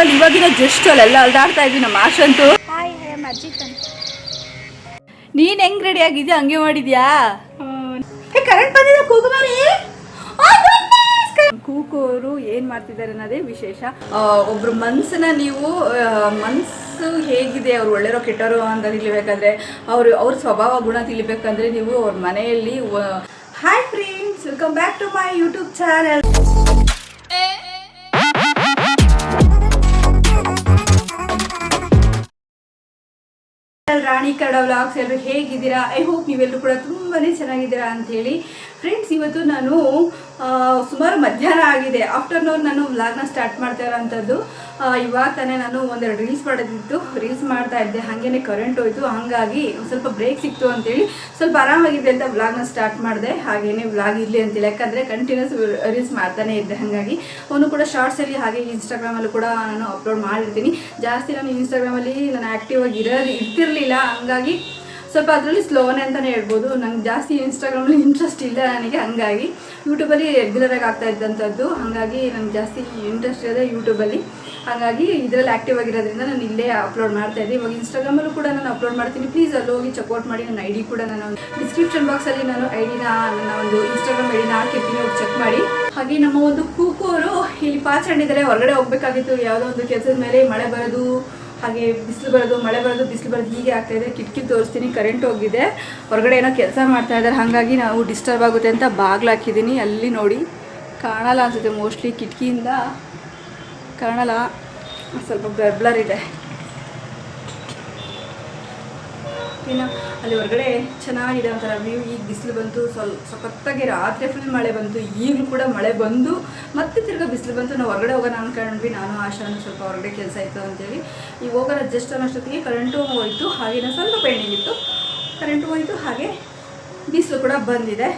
ಬೆಂಗಳೂರಲ್ಲಿ ಇವಾಗಿನ ಜಸ್ಟ್ ಅಲ್ಲೆಲ್ಲ ಅಲ್ದಾಡ್ತಾ ಇದ್ವಿ ನಮ್ಮ ಆಶಂತು ನೀನ್ ಹೆಂಗ್ ರೆಡಿ ಆಗಿದ್ಯಾ? ಹಂಗೆ ಮಾಡಿದ್ಯಾ? ಕರೆಂಟ್ ಬಂದಿದೆ ಕೂಗುಮಾರಿ ಕೂಕೋರು ಏನ್ ಮಾಡ್ತಿದ್ದಾರೆ ಅನ್ನೋದೇ ವಿಶೇಷ. ಒಬ್ರು ಮನ್ಸನ್ನ ನೀವು ಮನ್ಸು ಹೇಗಿದೆ ಅವ್ರು ಒಳ್ಳೆರೋ ಕೆಟ್ಟರು ಅಂತ ತಿಳಿಬೇಕಂದ್ರೆ ಅವರು ಅವ್ರ ಸ್ವಭಾವ ಗುಣ ತಿಳಿಬೇಕಂದ್ರೆ ನೀವು ಅವ್ರ ಮನೆಯಲ್ಲಿ hi friends welcome back to my YouTube channel Rani Kannada vlogs ಎಲ್ಲರೂ ಹೇಗಿದ್ದೀರಾ? ಐ ಹೋಪ್ ನೀವೆಲ್ಲರೂ ಕೂಡ ತುಂಬಾನೇ ಚೆನ್ನಾಗಿದ್ದೀರಾ ಅಂಥೇಳಿ. ಫ್ರೆಂಡ್ಸ್ ಇವತ್ತು ನಾನು ಸುಮಾರು ಮಧ್ಯಾಹ್ನ ಆಗಿದೆ. ಆಫ್ಟರ್ನೂನ್ ನಾನು ವ್ಲಾಗ್ನ ಸ್ಟಾರ್ಟ್ ಮಾಡ್ತಾ ಇರೋವಂಥದ್ದು ಇವಾಗ ತಾನೇ ನಾನು ಒಂದೆರಡು ರೀಲ್ಸ್ ಮಾಡೋದಿತ್ತು ರೀಲ್ಸ್ ಮಾಡ್ತಾ ಇದ್ದೆ. ಹಾಗೇನೆ ಕರೆಂಟ್ ಹೋಯಿತು. ಹಾಗಾಗಿ ಸ್ವಲ್ಪ ಬ್ರೇಕ್ ಸಿಕ್ತು ಅಂತೇಳಿ ಸ್ವಲ್ಪ ಆರಾಮಾಗಿದೆ ಅಂತ ವ್ಲಾಗ್ನ ಸ್ಟಾರ್ಟ್ ಮಾಡಿದೆ. ಹಾಗೇನೆ ವ್ಲಾಗ್ ಇರಲಿ ಅಂತೇಳಿ ಯಾಕಂದರೆ ಕಂಟಿನ್ಯೂಸ್ ರೀಲ್ಸ್ ಮಾಡ್ತಾನೆ ಇದ್ದೆ. ಹಾಗಾಗಿ ಅವನು ಕೂಡ ಶಾರ್ಟ್ಸಲ್ಲಿ ಹಾಗೆ ಇನ್ಸ್ಟಾಗ್ರಾಮಲ್ಲೂ ಕೂಡ ನಾನು ಅಪ್ಲೋಡ್ ಮಾಡಿರ್ತೀನಿ. ಜಾಸ್ತಿ ನಾನು ಇನ್ಸ್ಟಾಗ್ರಾಮಲ್ಲಿ ನಾನು ಆ್ಯಕ್ಟಿವ್ ಆಗಿ ಇರೋದು ಇರ್ತಿರಲಿಲ್ಲ. ಹಂಗಾಗಿ ಸ್ವಲ್ಪ ಅದರಲ್ಲಿ ಸ್ಲೋನೇ ಅಂತಲೇ ಹೇಳ್ಬೋದು. ನಂಗೆ ಜಾಸ್ತಿ ಇನ್ಸ್ಟಾಗ್ರಾಮಲ್ಲಿ ಇಂಟ್ರೆಸ್ಟ್ ಇಲ್ಲ ನನಗೆ ಹಂಗಾಗಿ ಯೂಟ್ಯೂಬಲ್ಲಿ ರೆಗ್ಯುಲರಾಗಿ ಆಗ್ತಾ ಇದ್ದಂಥದ್ದು ಹಾಗಾಗಿ ನಂಗೆ ಜಾಸ್ತಿ ಇಂಟ್ರೆಸ್ಟ್ ಇದೆ ಯೂಟ್ಯೂಬಲ್ಲಿ ಹಾಗಾಗಿ ಇದರಲ್ಲಿ ಆ್ಯಕ್ಟಿವ್ ಆಗಿರೋದ್ರಿಂದ ನಾನು ಇಲ್ಲೇ ಅಪ್ಲೋಡ್ ಮಾಡ್ತಾ ಇದ್ದೀನಿ ಇವಾಗ ಇನ್ಸ್ಟಾಗ್ರಾಮಲ್ಲೂ ಕೂಡ ನಾನು ಅಪ್ಲೋಡ್ ಮಾಡ್ತೀನಿ. ಪ್ಲೀಸ್ ಅಲ್ಲಿ ಹೋಗಿ ಸಪೋರ್ಟ್ ಮಾಡಿ. ನನ್ನ ಐ ಡಿ ಕೂಡ ನಾನು ಡಿಸ್ಕ್ರಿಪ್ಷನ್ ಬಾಕ್ಸಲ್ಲಿ ನಾನು ಐ ಡಿನ ನನ್ನ ಒಂದು ಇನ್ಸ್ಟಾಗ್ರಾಮ್ ಐ ಡಿನ ಹಾಕಿರ್ತೀನಿ. ಚೆಕ್ ಮಾಡಿ. ಹಾಗೆ ನಮ್ಮ ಒಂದು ಕೂಕೋರು ಇಲ್ಲಿ ಪಾಚಂಡಿದ್ದಾರೆ ಹೊರಗಡೆ ಹೋಗ್ಬೇಕಾಗಿತ್ತು. ಯಾವುದೋ ಒಂದು ಕೆಲಸದ ಮೇಲೆ ಮಳೆ ಬರೋದು ಹಾಗೆ ಬಿಸಿಲು ಬರೋದು, ಮಳೆ ಬರೋದು, ಬಿಸಿಲು ಬರೋದು ಹೀಗೆ ಆಗ್ತಾ ಇದೆ. ಕಿಟಕಿ ತೋರಿಸ್ತೀನಿ ಕರೆಂಟ್ ಹೋಗಿದೆ. ಹೊರಗಡೆ ಏನೋ ಕೆಲಸ ಮಾಡ್ತಾ ಇದ್ದಾರೆ. ಹಾಗಾಗಿ ನಾವು ಡಿಸ್ಟರ್ಬ್ ಆಗುತ್ತೆ ಅಂತ ಬಾಗ್ಲು ಹಾಕಿದ್ದೀನಿ. ಅಲ್ಲಿ ನೋಡಿ, ಕಾಣಲ್ಲ ಅನಿಸುತ್ತೆ. ಮೋಸ್ಟ್ಲಿ ಕಿಟಕಿಯಿಂದ ಕಾಣಲ್ಲ. ಸ್ವಲ್ಪ ಬ್ಲರ್ ಇದೆ. ಇನ್ನು ಅಲ್ಲಿ ಹೊರಗಡೆ ಚೆನ್ನಾಗಿದೆ ಒಂಥರ ವ್ಯೂ ಈಗ ಬಿಸಿಲು ಬಂತು, ಸ್ವಲ್ಪ ಸಖತ್ತಾಗಿ ರಾತ್ರಿ ಫುಲ್ ಮಳೆ ಬಂತು, ಈಗಲೂ ಕೂಡ ಮಳೆ ಬಂದು, ಮತ್ತೆ ತಿರ್ಗಾ ಬಿಸಿಲು ಬಂತು. ನಾವು ಹೊರಗಡೆ ಹೋಗೋಣ ಅನ್ಕೊಂಡ್ವಿ. ನಾನು ಆಶಾನು ಸ್ವಲ್ಪ ಹೊರಗಡೆ ಕೆಲಸ ಇತ್ತು ಅಂತೇಳಿ. ಈಗ ಹೋಗೋಣ ಜಸ್ಟ್ ಅನ್ನೋಷ್ಟೊತ್ತಿಗೆ ಕರೆಂಟು ಹೋಯಿತು ಹಾಗೆಯೇ ಸ್ವಲ್ಪ ಪೆಂಡಿಂಗ್ ಇತ್ತು ಕರೆಂಟು ಹೋಯಿತು, ಹಾಗೆ ಬಿಸಿಲು ಕೂಡ ಬಂದಿದೆ.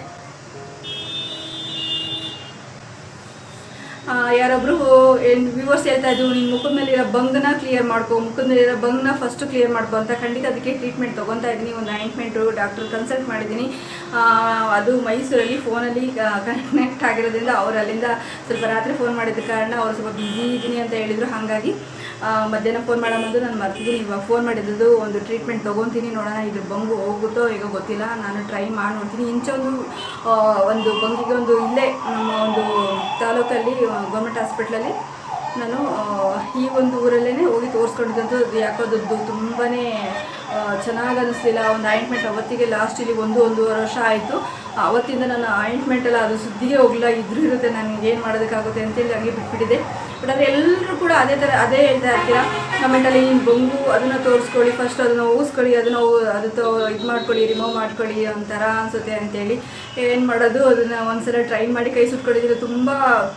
ಏನು ವ್ಯೂವರ್ಸ್ ಹೇಳ್ತಾ ಇದ್ರು ನಿನ್ನ ಮುಖದ ಮೇಲಿರೋ ಬಂಗ್ನ ಕ್ಲಿಯರ್ ಮಾಡ್ಕೊ ಮುಖದ ಮೇಲಿರೋ ಬಂಗ್ನ ಫಸ್ಟ್ ಕ್ಲಿಯರ್ ಮಾಡ್ಕೊ ಅಂತ ಖಂಡಿತ ಅದಕ್ಕೆ ಟ್ರೀಟ್ಮೆಂಟ್ ತೊಗೊತಾ ಇದ್ದೀನಿ. ಒಂದು ಆಯಿಂಟ್ಮೆಂಟು ಡಾಕ್ಟರ್ ಕನ್ಸಲ್ಟ್ ಮಾಡಿದ್ದೀನಿ. ಅದು ಮೈಸೂರಲ್ಲಿ ಫೋನಲ್ಲಿ ಕನೆಕ್ಟ್ ಆಗಿರೋದ್ರಿಂದ ಅವ್ರು ಅಲ್ಲಿಂದ ಸ್ವಲ್ಪ ರಾತ್ರಿ ಫೋನ್ ಮಾಡಿದ ಕಾರಣ ಅವ್ರು ಸ್ವಲ್ಪ ಬ್ಯುಸಿ ಇದ್ದೀನಿ ಅಂತ ಹೇಳಿದರು. ಹಾಗಾಗಿ ಮಧ್ಯಾಹ್ನ ಫೋನ್ ಮಾಡೋದು ನಾನು ಮರ್ತಿದ್ದೀನಿ. ಇವಾಗ ಫೋನ್ ಮಾಡಿದ್ದು ಒಂದು ಟ್ರೀಟ್ಮೆಂಟ್ ತೊಗೊತೀನಿ. ನೋಡೋಣ ಇದು ಬಂಗು ಹೋಗುತ್ತೋ ಈಗ ಗೊತ್ತಿಲ್ಲ. ನಾನು ಟ್ರೈ ಮಾಡಿ ನೋಡ್ತೀನಿ ಇಂಚೊಂದು ಒಂದು ಬಂಗಿಗೆ ಒಂದು ಇಲ್ಲೇ, ನಮ್ಮ ಒಂದು ತಾಲೂಕಲ್ಲಿ ಗೌರ್ಮೆಂಟ್ ಹಾಸ್ಪಿಟ್ಲಲ್ಲಿ ನಾನು ಈ ಒಂದು ಊರಲ್ಲೇ ಹೋಗಿ ತೋರಿಸ್ಕೊಂಡಿದ್ದಂಥ ಅದು ಯಾಕೋ ದುಡ್ಡು ತುಂಬಾ ಚೆನ್ನಾಗಿ ಅನ್ನಿಸ್ಲಿಲ್ಲ ಒಂದು ಆಯಿಂಟ್ಮೆಂಟ್ ಅವತ್ತಿಗೆ ಲಾಸ್ಟ್ ಇಲ್ಲಿ ಒಂದು, ಒಂದೂವರೆ ವರ್ಷ ಆಯಿತು. ಅವತ್ತಿಂದ ನಾನು ಆಯಿಂಟ್ಮೆಂಟೆಲ್ಲ ಅದು ಸುದ್ದಿಗೆ ಹೋಗಲಿಲ್ಲ. ಇದ್ರೂ ಇರುತ್ತೆ ನನಗೆ ಏನು ಮಾಡೋದಕ್ಕಾಗುತ್ತೆ ಅಂತೇಳಿ ಹಂಗೆ ಬಿಟ್ಬಿಟ್ಟಿದೆ ಬಟ್ ಆದರೆ ಎಲ್ಲರೂ ಕೂಡ ಅದೇ ಥರ, ಅದೇ ಹೇಳ್ತಾ ಇರ್ತೀರಾ? ಕಮೆಂಟಲ್ಲಿ ಬೊಂಗು ಅದನ್ನು ತೋರಿಸ್ಕೊಳ್ಳಿ ಫಸ್ಟ್ ಅದನ್ನು ಊಸ್ಕೊಳ್ಳಿ, ಅದನ್ನು ಅದು ಇದು ಮಾಡ್ಕೊಳ್ಳಿ ರಿಮೂವ್ ಮಾಡ್ಕೊಳ್ಳಿ ಒಂಥರ ಅನಿಸುತ್ತೆ ಅಂತೇಳಿ. ಏನು ಮಾಡೋದು, ಅದನ್ನು ಒಂದ್ಸಲ ಟ್ರೈ ಮಾಡಿ ಕೈ ಸುಟ್ಕೊಂಡಿದ್ರೆ ತುಂಬ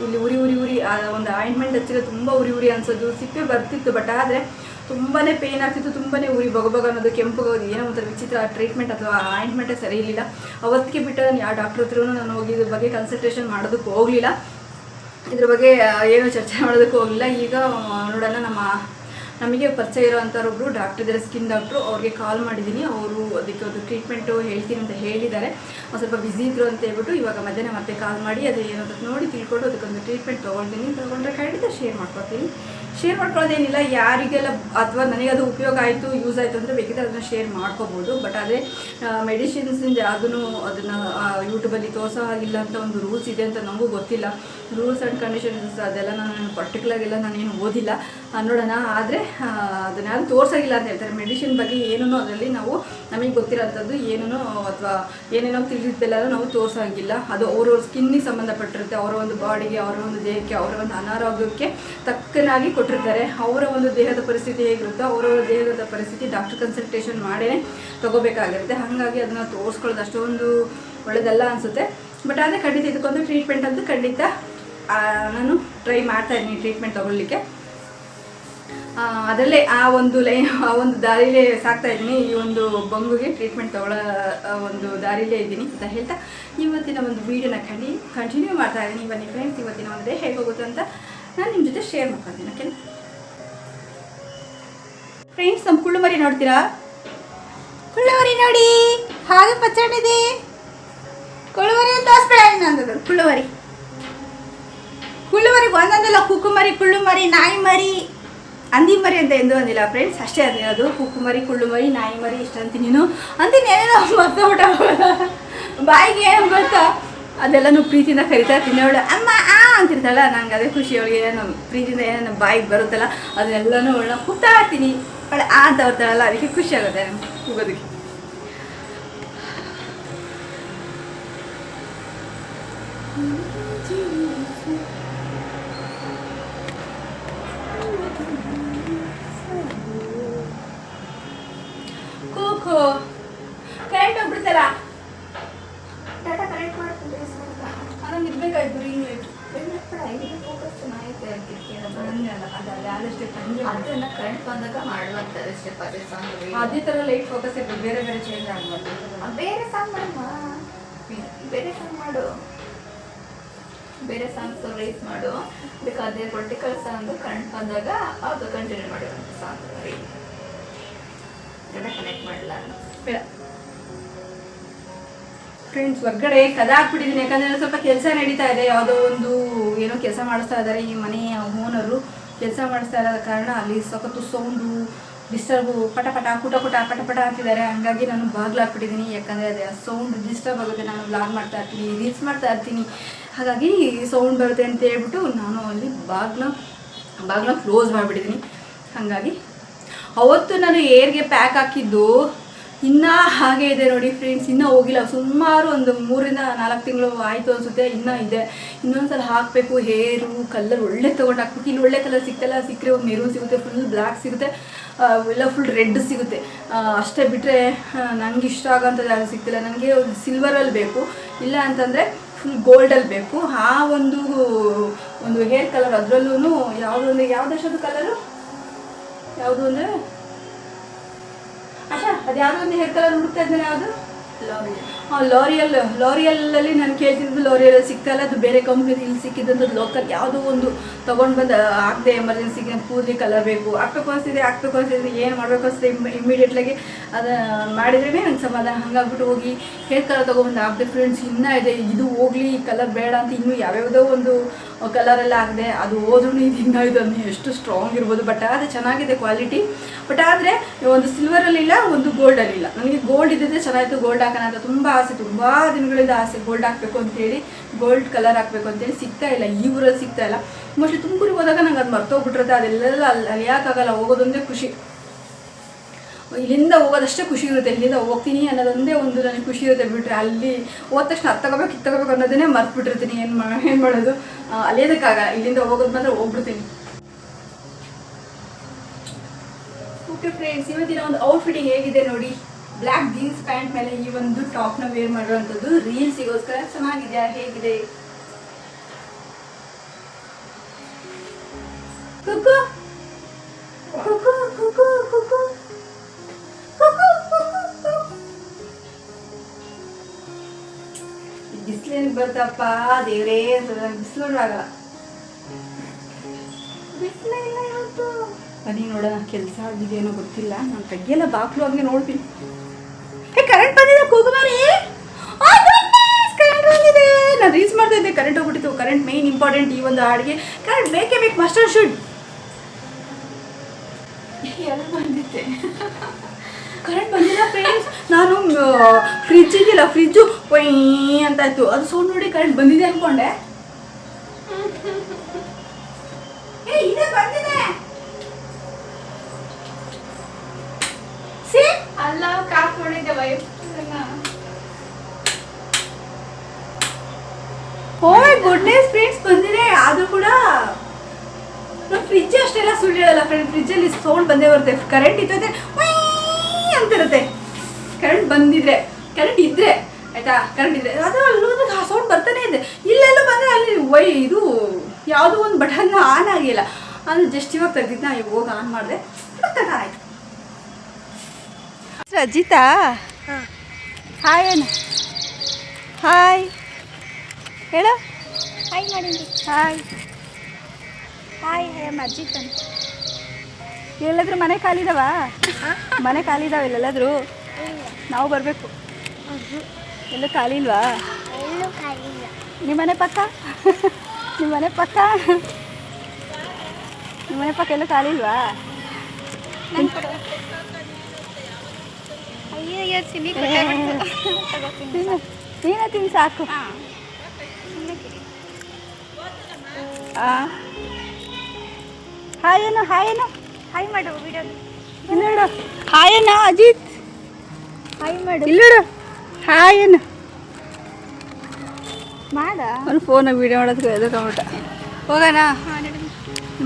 ಇಲ್ಲಿ ಉರಿ ಉರಿ ಉರಿ ಒಂದು ಆಯಿಂಟ್ಮೆಂಟ್ ಹಚ್ಚಿದ್ರೆ ತುಂಬ ಉರಿ ಉರಿ ಅನಿಸೋದು. ಸಿಪ್ಪೆ ಬರ್ತಿತ್ತು ಬಟ್ ಆದರೆ ತುಂಬಾ ಪೇನ್ ಆಗ್ತಿತ್ತು ತುಂಬಾ ಉರಿ ಬಗಬಗ ಅನ್ನೋದು ಕೆಂಪುಗೋದು ಏನೋ ಒಂಥರ ವಿಚಿತ್ರ ಟ್ರೀಟ್ಮೆಂಟ್ ಅಥವಾ ಆಯಿಂಟ್ಮೆಂಟೇ ಸರಿ ಇರಲಿಲ್ಲ. ಅವತ್ತಿಗೆ ಬಿಟ್ಟು ನಾನು ಯಾವ ಡಾಕ್ಟ್ರ್ ಹತ್ರನೂ ನಾನು ಹೋಗಿ ಇದ್ರ ಬಗ್ಗೆ ಕನ್ಸಲ್ಟೇಷನ್ ಮಾಡೋದಕ್ಕೆ ಹೋಗಲಿಲ್ಲ. ಇದ್ರ ಬಗ್ಗೆ ಏನು ಚರ್ಚೆ ಮಾಡೋದಕ್ಕೂ ಹೋಗಿಲ್ಲ ಈಗ ನೋಡೋಣ, ನಮ್ಮ, ನಮಗೆ ಪರಿಚಯ ಇರೋವಂಥವ್ರೊಬ್ಬರು ಡಾಕ್ಟರ್ ಇದ್ದಾರೆ ಸ್ಕಿನ್ ಡಾಕ್ಟ್ರು ಅವ್ರಿಗೆ ಕಾಲ್ ಮಾಡಿದ್ದೀನಿ ಅವರು ಅದಕ್ಕೆ ಒಂದು ಟ್ರೀಟ್ಮೆಂಟು ಹೇಳ್ತೀನಿ ಅಂತ ಹೇಳಿದ್ದಾರೆ. ಒಂದು ಸ್ವಲ್ಪ ಬ್ಯುಸಿ ಇದ್ರು ಅಂತ ಹೇಳ್ಬಿಟ್ಟು ಇವಾಗ ಮಧ್ಯಾಹ್ನ ಮತ್ತೆ ಕಾಲ್ ಮಾಡಿ, ಅದು ಏನಂತ ನೋಡಿ ತಿಳ್ಕೊಂಡು ಅದಕ್ಕೊಂದು ಟ್ರೀಟ್ಮೆಂಟ್ ತೊಗೊಳ್ತೀನಿ ತೊಗೊಂಡ್ರೆ ಖಂಡಿತ ಶೇರ್ ಮಾಡ್ಕೊತೀನಿ. ಶೇರ್ ಮಾಡ್ಕೊಳ್ಳೋದೇನಿಲ್ಲ, ಯಾರಿಗೆಲ್ಲ ಅಥವಾ ನನಗೆ ಅದು ಉಪಯೋಗ ಆಯಿತು ಯೂಸ್ ಆಯಿತು ಅಂದರೆ ಬೇಕಿದ್ರೆ ಅದನ್ನು ಶೇರ್ ಮಾಡ್ಕೋಬೋದು. ಬಟ್ ಆದರೆ ಮೆಡಿಸಿನ್ಸಿಂದ ಯಾವುದೂ ಅದನ್ನು ಯೂಟ್ಯೂಬಲ್ಲಿ ತೋರಿಸೋ ಹಾಗಿಲ್ಲ ಅಂತ ಒಂದು ರೂಲ್ಸ್ ಇದೆ ಅಂತ ನಮಗೂ ಗೊತ್ತಿಲ್ಲ. ರೂಲ್ಸ್ ಆ್ಯಂಡ್ ಕಂಡೀಷನ್ಸ್ ಅದೆಲ್ಲ ನಾನು ಪರ್ಟಿಕ್ಯುಲರ್ ನಾನೇನು ಓದಿಲ್ಲ. ನೋಡೋಣ. ಆದರೆ ಅದನ್ನ ಯಾರು ತೋರಿಸೋಗಿಲ್ಲ ಅಂತ ಹೇಳ್ತಾರೆ. ಮೆಡಿಸಿನ್ ಬಗ್ಗೆ ಏನೂ ಅದರಲ್ಲಿ ನಾವು ನಮಗೆ ಗೊತ್ತಿರೋಂಥದ್ದು ಏನೂ ಅಥವಾ ಏನೇನೋ ತಿಳಿದಿದ್ದೆಲ್ಲ ನಾವು ತೋರಿಸೋಂಗಿಲ್ಲ ಅದು ಅವ್ರವ್ರ ಸ್ಕಿನ್ನಿಗೆ ಸಂಬಂಧಪಟ್ಟಿರುತ್ತೆ. ಅವರ ಒಂದು ಬಾಡಿಗೆ ಅವರ ಒಂದು ದೇಹಕ್ಕೆ, ಅವರ ಒಂದು ಅನಾರೋಗ್ಯಕ್ಕೆ ತಕ್ಕನಾಗಿ ಕೊಟ್ಟಿರ್ತಾರೆ. ಅವರ ಒಂದು ದೇಹದ ಪರಿಸ್ಥಿತಿ ಹೇಗಿರುತ್ತೋ ಅವರವರ ದೇಹದ ಪರಿಸ್ಥಿತಿ ಡಾಕ್ಟರ್ ಕನ್ಸಲ್ಟೇಷನ್ ಮಾಡೇ ತೊಗೋಬೇಕಾಗಿರುತ್ತೆ. ಹಾಗಾಗಿ ಅದನ್ನ ತೋರಿಸ್ಕೊಳ್ಳೋದು ಅಷ್ಟೊಂದು ಒಳ್ಳೆಯದಲ್ಲ ಅನಿಸುತ್ತೆ. ಬಟ್ ಆದರೆ ಖಂಡಿತ ಇದಕ್ಕೊಂದು ಟ್ರೀಟ್ಮೆಂಟ್ ಅಂತೂ ಖಂಡಿತ ನಾನು ಟ್ರೈ ಮಾಡ್ತಾ ಇದ್ದೀನಿ ಟ್ರೀಟ್ಮೆಂಟ್ ತೊಗೊಳ್ಲಿಕ್ಕೆ ಅದರಲ್ಲೇ ಆ ಒಂದು ಲೈ, ಆ ಒಂದು ದಾರಿಲೇ ಸಾಕ್ತಾ ಇದ್ದೀನಿ. ಈ ಒಂದು ಬಂಗುಗೆ ಟ್ರೀಟ್ಮೆಂಟ್ ತಗೊಳ್ಳೋ ಒಂದು ದಾರಿಲೇ ಇದ್ದೀನಿ ಅಂತ ಹೇಳ್ತಾ ಇವತ್ತಿನ ಒಂದು ವೀಡಿಯೋನ ಕಂಡಿ ಕಂಟಿನ್ಯೂ ಮಾಡ್ತಾ ಇದ್ದೀನಿ. ಬನ್ನಿ ಫ್ರೆಂಡ್ಸ್ ಇವತ್ತಿನ ಒಂದು ಡೇ ಹೇಗೆ ಹೋಗುತ್ತೆ ಅಂತ ನಾನು ನಿಮ್ಮ ಜೊತೆ ಶೇರ್ ಮಾಡ್ಕೊತೀನಿ ಓಕೆ ಫ್ರೆಂಡ್ಸ್ ನಮ್ಮ ಕುಳ್ಳುಮರಿ ನೋಡ್ತೀರಾ? ಕುಳ್ಳುಮರಿ ನೋಡಿ, ಹಾಗೆ ಪಚ್ಚಡಿದೆ. ಕುಳ್ಳುಮರಿ ಅಂತ ಹಾಸ್ಪಿಟಲ್ ಅಂದದ್ದು ಕುಳ್ಳುಮರಿ. ಕುಳ್ಳುಮರಿಗೆ ಒಂದೊಂದಲ್ಲ ಕುಕ್ಕುಮರಿ ಕುಳ್ಳುಮರಿ ನಾಯಿ ಮರಿ ಹಂದಿ ಮರಿ ಅಂತ ಎಂದು ಅಂದಿಲ್ಲ ಫ್ರೆಂಡ್ಸ್ ಅಷ್ಟೇ ಅದು ಕುಕುಮರಿ, ಕುಳ್ಳುಮರಿ ನಾಯಿ ಮರಿ ಇಷ್ಟ ಅಂತೀನಿ ನೀನು. ಅಂತೀನಿ ಏನೋ ಮರ್ತೋಟ ಬಾಯಿಗೆ ಏನು ಗೊತ್ತಾ ಅದೆಲ್ಲ ಪ್ರೀತಿಯಿಂದ ಕರಿತಾ ತಿನ್ನೋಳು. ಅಮ್ಮ ಅಂತಿರ್ತಾಳ ನಂಗೆ ಅದೇ ಖುಷಿ ಅವಳಿಗೆ ಏನೋ ಪ್ರೀತಿಯಿಂದ ಏನೋ ಬಾಯಿಗೆ ಬರುತ್ತಲ್ಲ ಅದನ್ನೆಲ್ಲನೂ ಅವಳನ್ನ ಕೂತಾಡ್ತೀನಿ. ಇರ್ತೀನಿ ಅವಳು ಆ ಅಂತ ಬರ್ತಾಳಲ್ಲ ಅದಕ್ಕೆ ಖುಷಿ ಆಗುತ್ತೆ ನಂಗೆ ಹೋಗೋದಕ್ಕೆ ಖೋ ಕರೆಂಟ್ ಹೋಗ್ಬಿಡ್ತಾರ ಟಾಟಾ ಕರೆಂಟ್ ಮಾಡ್ತೀನಿ ಇರ್ಬೇಕಾಯ್ತು ರಿಂಗ್ ಲೈಟ್ ಫೋಕಸ್ ಪಂಜೆ ಅದನ್ನ ಕರೆಂಟ್ ಬಂದಾಗ ಮಾಡುವಂತಾರೆ ಸ್ಟೆಪ್ ಅದೇ ಸಾಂಗ್ ಅದೇ ಥರ ಲೈಟ್ ಫೋಕಸ್ ಇರ್ಬೋದು ಬೇರೆ ಬೇರೆ ಚೇಂಜ್ ಆಗ್ಬಾರ್ದು ಬೇರೆ ಸಾಂಗ್ ಮಾಡಮ್ಮ. ಬೇರೆ ಸಾಂಗ್ ಮಾಡು. ಬೇರೆ ಸಾಂಗ್ಸ್ ರೈಸ್ ಮಾಡು. ಬೇಕಾದ್ರೆ ಪೊಲಿಟಿಕಲ್ ಸಾಂಗ್ ಕರೆಂಟ್ ಬಂದಾಗ ಅದು ಕಂಟಿನ್ಯೂ ಮಾಡಿರುವಂಥ ಸಾಂಗ್ ಕನೆಕ್ಟ್ ಮಾಡಲ್ಲ ಬೇಡ. ಫ್ರೆಂಡ್ಸ್ ಹೊರ್ಗಡೆ ಕದ ಹಾಕ್ಬಿಟ್ಟಿದ್ದೀನಿ ಯಾಕಂದ್ರೆ ಸ್ವಲ್ಪ ಕೆಲಸ ನಡೀತಾ ಇದೆ. ಯಾವುದೋ ಒಂದು ಏನೋ ಕೆಲಸ ಮಾಡಿಸ್ತಾ ಇದ್ದಾರೆ ಈ ಮನೆಯ ಓನರು. ಕೆಲಸ ಮಾಡಿಸ್ತಾ ಇರೋದ ಕಾರಣ ಅಲ್ಲಿ ಸಖತ್ತು ಸೌಂಡು ಡಿಸ್ಟರ್ಬು ಪಟ ಪಟ ಕುಟ ಪುಟ, ಪಟ ಪಟ ಹಾಗಾಗಿ ಹಂಗಾಗಿ ನಾನು ಬಾಗ್ಲಾಕ್ಬಿಟ್ಟಿದ್ದೀನಿ ಯಾಕಂದರೆ ಅದೇ ಸೌಂಡ್ ಡಿಸ್ಟರ್ಬ್ ಆಗುತ್ತೆ. ನಾನು ಬ್ಲಾಗ್ ಮಾಡ್ತಾ ಇರ್ತೀನಿ ರೀಲ್ಸ್ ಮಾಡ್ತಾ ಇರ್ತೀನಿ. ಹಾಗಾಗಿ ಸೌಂಡ್ ಬರುತ್ತೆ ಅಂತ ಹೇಳ್ಬಿಟ್ಟು ನಾನು ಅಲ್ಲಿ ಬಾಗ್ಲ ಬಾಗ್ಲ ಕ್ಲೋಸ್ ಮಾಡಿಬಿಟ್ಟಿದ್ದೀನಿ ಹಾಗಾಗಿ ಅವತ್ತು ನಾನು ಏರ್ಗೆ ಪ್ಯಾಕ್ ಹಾಕಿದ್ದು ಇನ್ನೂ ಹಾಗೆ ಇದೆ ನೋಡಿ ಫ್ರೆಂಡ್ಸ್ ಇನ್ನೂ ಹೋಗಿಲ್ಲ. ಸುಮಾರು ಒಂದು ಮೂರಿಂದ ನಾಲ್ಕು ತಿಂಗಳು ಆಯಿತು ಅನಿಸುತ್ತೆ, ಇನ್ನೂ ಇದೆ. ಇನ್ನೊಂದ್ಸಲ ಹಾಕಬೇಕು, ಹೇರು ಕಲರ್ ಒಳ್ಳೆ ತೊಗೊಂಡು ಹಾಕ್ಬೇಕು. ಇಲ್ಲಿ ಒಳ್ಳೆ ಕಲರ್ ಸಿಗ್ತಲ್ಲ ಸಿಕ್ಕರೆ ಒಂದು ಮೆರೂನ್ ಸಿಗುತ್ತೆ ಫುಲ್ ಬ್ಲ್ಯಾಕ್ ಸಿಗುತ್ತೆ ಎಲ್ಲ ಫುಲ್ ರೆಡ್ ಸಿಗುತ್ತೆ. ಅಷ್ಟೇ ಬಿಟ್ಟರೆ ನನಗೆ ಇಷ್ಟ ಆಗೋಂಥದ್ದು ಯಾರು ಸಿಗ್ತಿಲ್ಲ ನನಗೆ ಒಂದು ಸಿಲ್ವರಲ್ಲಿ ಬೇಕು, ಇಲ್ಲ ಅಂತಂದರೆ ಫುಲ್ ಗೋಲ್ಡಲ್ಲಿ ಬೇಕು. ಆ ಒಂದು ಒಂದು ಹೇರ್ ಕಲರ್ ಅದರಲ್ಲೂ ಯಾವುದೊಂದು ಯಾವುದಷ್ಟೊಂದು ಕಲರು ಯಾವುದು ಅಂದರೆ ಅದು ಯಾವುದೋ ಒಂದು ಹೇರ್ ಕಲರ್ ಹುಡುಕ್ತಾ ಇದ್ದೇನೆ ಯಾವುದು ಹಾಂ ಲಾರಿಯಲ್ ಲಾರಿಯಲ್ಲಲ್ಲಿ ನಾನು ಕೇಳ್ತಿದ್ದು ಲಾರಿಯಲ್ ಸಿಗ್ತಾಯಿಲ್ಲ ಅದು ಬೇರೆ ಕಂಪ್ನಿದು ಇಲ್ಲಿ ಸಿಕ್ಕಿದ್ದಂಥದ್ದು ಲೋಕಲ್ ಯಾವುದೋ ಒಂದು ತೊಗೊಂಡು ಬಂದು ಆಗದೆ ಎಮರ್ಜೆನ್ಸಿಗೆ ಕೂದಲಿ ಕಲರ್ ಬೇಕು ಹಾಕ್ಬೇಕು ಅನಿಸ್ತಿದೆ ಹಾಕ್ಬೇಕು ಅನಿಸ್ತಿದೆ, ಏನು ಮಾಡಬೇಕು ಅನಿಸ್ತಿದೆ ಇಮಿಡಿಯೇಟ್ಲಾಗಿ ಅದು ಮಾಡಿದ್ರೇ ನಂಗೆ ಸಮಾಧಾನ. ಹಂಗಾಗ್ಬಿಟ್ಟು ಹೋಗಿ ಹೇರ್ ಕಲರ್ ತೊಗೊಂಬಂದು ಹಾಕಿದೆ ಫ್ರೆಂಡ್ಸ್ ಇನ್ನೂ ಇದೆ, ಇದು ಹೋಗಲಿ, ಈ ಕಲರ್ ಬೇಡ ಅಂತ ಇನ್ನೂ ಯಾವ್ಯಾವುದೋ ಒಂದು ಕಲರೆಲ್ಲ ಆಗಿದೆ, ಅದು ಹೋದ್ರೂ ಇದು ಇನ್ನೂ ಎಷ್ಟು ಸ್ಟ್ರಾಂಗ್ ಇರ್ಬೋದು. ಬಟ್ ಆದರೆ ಚೆನ್ನಾಗಿದೆ ಕ್ವಾಲಿಟಿ ಬಟ್ ಆದರೆ ಒಂದು ಸಿಲ್ವರಲ್ಲಿಲ್ಲ ಒಂದು ಗೋಲ್ಡಲ್ಲಿಲ್ಲ ನನಗೆ ಗೋಲ್ಡ್ ಇದ್ದಿದ್ದೆ ಚೆನ್ನಾಗಿತ್ತು ಗೋಲ್ಡ್ ಹಾಕೋಣ ಅಂತ ತುಂಬ ಆಸೆ, ತುಂಬ ದಿನಗಳಿಂದ ಆಸೆ. ಗೋಲ್ಡ್ ಅಂತ ಅಂತೇಳಿ ಗೋಲ್ಡ್ ಕಲರ್ ಹಾಕಬೇಕು ಅಂತೇಳಿ ಸಿಗ್ತಾ ಇಲ್ಲ. ಈ ಊರಲ್ಲಿ ಸಿಗ್ತಾ ಇಲ್ಲ. ಮೋಸ್ಟ್ಲಿ ತುಮಕೂರಿಗೆ ಹೋದಾಗ ನಂಗೆ ಅದು ಮರ್ತೋಗ್ಬಿಟ್ಟಿರುತ್ತೆ. ಅದೆಲ್ಲ ಅಲ್ಲಿ ಹೋಗೋದೊಂದೇ ಖುಷಿ. ಇಲ್ಲಿಂದ ಹೋಗೋದಷ್ಟೇ ಖುಷಿ ಇರುತ್ತೆ. ಇಲ್ಲಿಂದ ಹೋಗ್ತೀನಿ ಅನ್ನೋದೊಂದೇ ಒಂದು ನನಗೆ ಖುಷಿ ಇರುತ್ತೆ ಬಿಟ್ಟರೆ ಅಲ್ಲಿ ಹೋದ ತಕ್ಷಣ ಅದು ತಗೋಬೇಕು, ಇದು ತಗೋಬೇಕು ಅನ್ನೋದನ್ನೇ ಮರ್ತು ಬಿಟ್ಟಿರ್ತೀನಿ ಏನು ಏನು ಮಾಡೋದು? ಅಲ್ಲೇದಕ್ಕಾಗಲ್ಲ. ಇಲ್ಲಿಂದ ಹೋಗೋದು ಮಾತ್ರ ಹೋಗ್ಬಿಡ್ತೀನಿ. ಓಕೆ ಫ್ರೆಂಡ್ಸ್ ಇವತ್ತಿನ ಒಂದು ಔಟ್ಫಿಟ್ಟಿಂಗ್ ಹೇಗಿದೆ ನೋಡಿ. ಬ್ಲ್ಯಾಕ್ ಜೀನ್ಸ್ ಪ್ಯಾಂಟ್ ಮೇಲೆ ಈ ಒಂದು ಟಾಪ್ನ ವೇರ್ ಮಾಡಿರುವಂಥದ್ದು ರೀಲ್ಸಿಗೋಸ್ಕರ ಚೆನ್ನಾಗಿದೆಯಾ? ಹೇಗಿದೆ? ಬಿಸಿಲೇನು ಬರ್ತಪ್ಪ ದೇವ್ರೇ ಬಿಸಿಲು ನೋಡುವಾಗ. ಬಿಸಿಲೇ ಇಲ್ಲ ಇವತ್ತು ಬನ್ನಿ ನೋಡೋಣ, ಕೆಲಸ ಆಗಿದೆಯೇನೋ ಗೊತ್ತಿಲ್ಲ. ನಾನು ತೆಗಿಯಲ್ಲ, ಬಾಕ್ಲು ಹಂಗೆ ನೋಡ್ತೀನಿ. ಕರೆಂಟ್ ಬಂದಿದೆ ಕೂಗುಮಾರಿ ಕರೆಂಟ್ ಬಂದಿದೆ. ನಾನು ರೀಲ್ಸ್ ಮಾಡ್ತಾ ಇದ್ದೆ ಕರೆಂಟ್ ಹೋಗ್ಬಿಟ್ಟಿತ್ತು. ಕರೆಂಟ್ ಮೇನ್ ಇಂಪಾರ್ಟೆಂಟ್ ಈ ಒಂದು ಹಾಡಿಗೆ. ಕರೆಂಟ್ ಬೇಕೇ ಬೇಕು ಮಸ್ಟರ್ ಶುಡ್ ಎಲ್ಲ ಬಂದಿತ್ತೆ. ಕರೆಂಟ್ ಬಂದಿಲ್ಲ ಫ್ರೆಂಡ್ಸ್ ನಾನು ಫ್ರಿಜ್ ಇದೆಯಲ್ಲ ಫ್ರಿಜ್ಜು ಅಂತ ಇತ್ತು ಅದು ಸೌಂಡ್ ನೋಡಿ ಕರೆಂಟ್ ಬಂದಿದೆ ಅನ್ಕೊಂಡೆ. ಕಾಕೊಂಡಿದ್ದೆ ವೈಫ್ ಓ ಗುಡ್ನೆಸ್ ಫ್ರೆಂಡ್ಸ್ ಬಂದಿದೆ. ಆದ್ರೂ ಕೂಡ ಫ್ರಿಜ್ ಅಷ್ಟೆಲ್ಲ ಸುಳ್ಳು ಹೇಳಲ್ಲ ಫ್ರೆಂಡ್ ಫ್ರಿಜ್ಜಲ್ಲಿ ಸೌಂಡ್ ಬಂದೇ ಬರುತ್ತೆ. ಕರೆಂಟ್ ಇತ್ತಂದ್ರೆ ಅಂತಿರುತ್ತೆ. ಕರೆಂಟ್ ಬಂದಿದ್ರೆ ಕರೆಂಟ್ ಇದ್ರೆ, ಆಯ್ತಾ? ಕರೆಂಟ್ ಇದ್ರೆ. ಅದು ಅಲ್ಲೂ ಆ ಸೌಂಡ್ ಬರ್ತಾನೆ ಇದೆ. ಇಲ್ಲೆಲ್ಲ ಬಂದರೆ ಅಲ್ಲಿ ವೈ ಇದು ಯಾವುದೋ ಒಂದು ಬಟನ್ ಆನ್ ಆಗಿಲ್ಲ. ಅದು ಜಸ್ಟ್ ಇವಾಗ ತೆಗ್ದಿದ್ನ ಹೋಗಿ ಆನ್ ಮಾಡಿದೆ. ಮತ್ತೆ ಆಯ್ತು. ಅಜಿತಾ ಹಾಯ್ ಅಣ್ಣ ಹಾಯ್ ಹೇಳು. ಹಾಯ್ ಮಾಡಿದ್ರಿ ಹಾಯ್ ಹಾಯ್ ಹೇ ಅಜಿತ್ ಅಂತ. ಎಲ್ಲಾದರೂ ಮನೆ ಖಾಲಿದಾವ? ಮನೆ ಖಾಲಿ ಇದಾವ ಎಲ್ಲಾದ್ರೂ ನಾವು ಬರಬೇಕು. ಎಲ್ಲೂ ಖಾಲಿ ಇಲ್ವಾ ನಿಮ್ಮ ಮನೆ ಪಕ್ಕ? ನಿಮ್ಮ ಮನೆ ಪಕ್ಕ? ನಿಮ್ಮ ಮನೆ ಪಕ್ಕ ಎಲ್ಲೂ ಖಾಲಿ ಇಲ್ವಾ. ಅಯ್ಯೋ ಚಿನ್ನಿ ನೀನೇ ತಿನ್ ಸಾಕು. ಹಾಯೇನು ಹಾಯೇನು. ಹಾಯ್ ಮಾಡು ವಿಡಿಯೋ. ಇಲ್ಲೋಡು ಹಾಯ್ ಅಜಿತ್. ಹಾಯ್ ಮಾಡು. ಇಲ್ಲೋಡು ಹಾಯ್ ಏನು ಮಾಡ. ಅವ್ನು ಫೋನಾಗ ವೀಡಿಯೋ ಮಾಡೋದಕ್ಕೆ ಎದುರು ಹೋಗೋಣ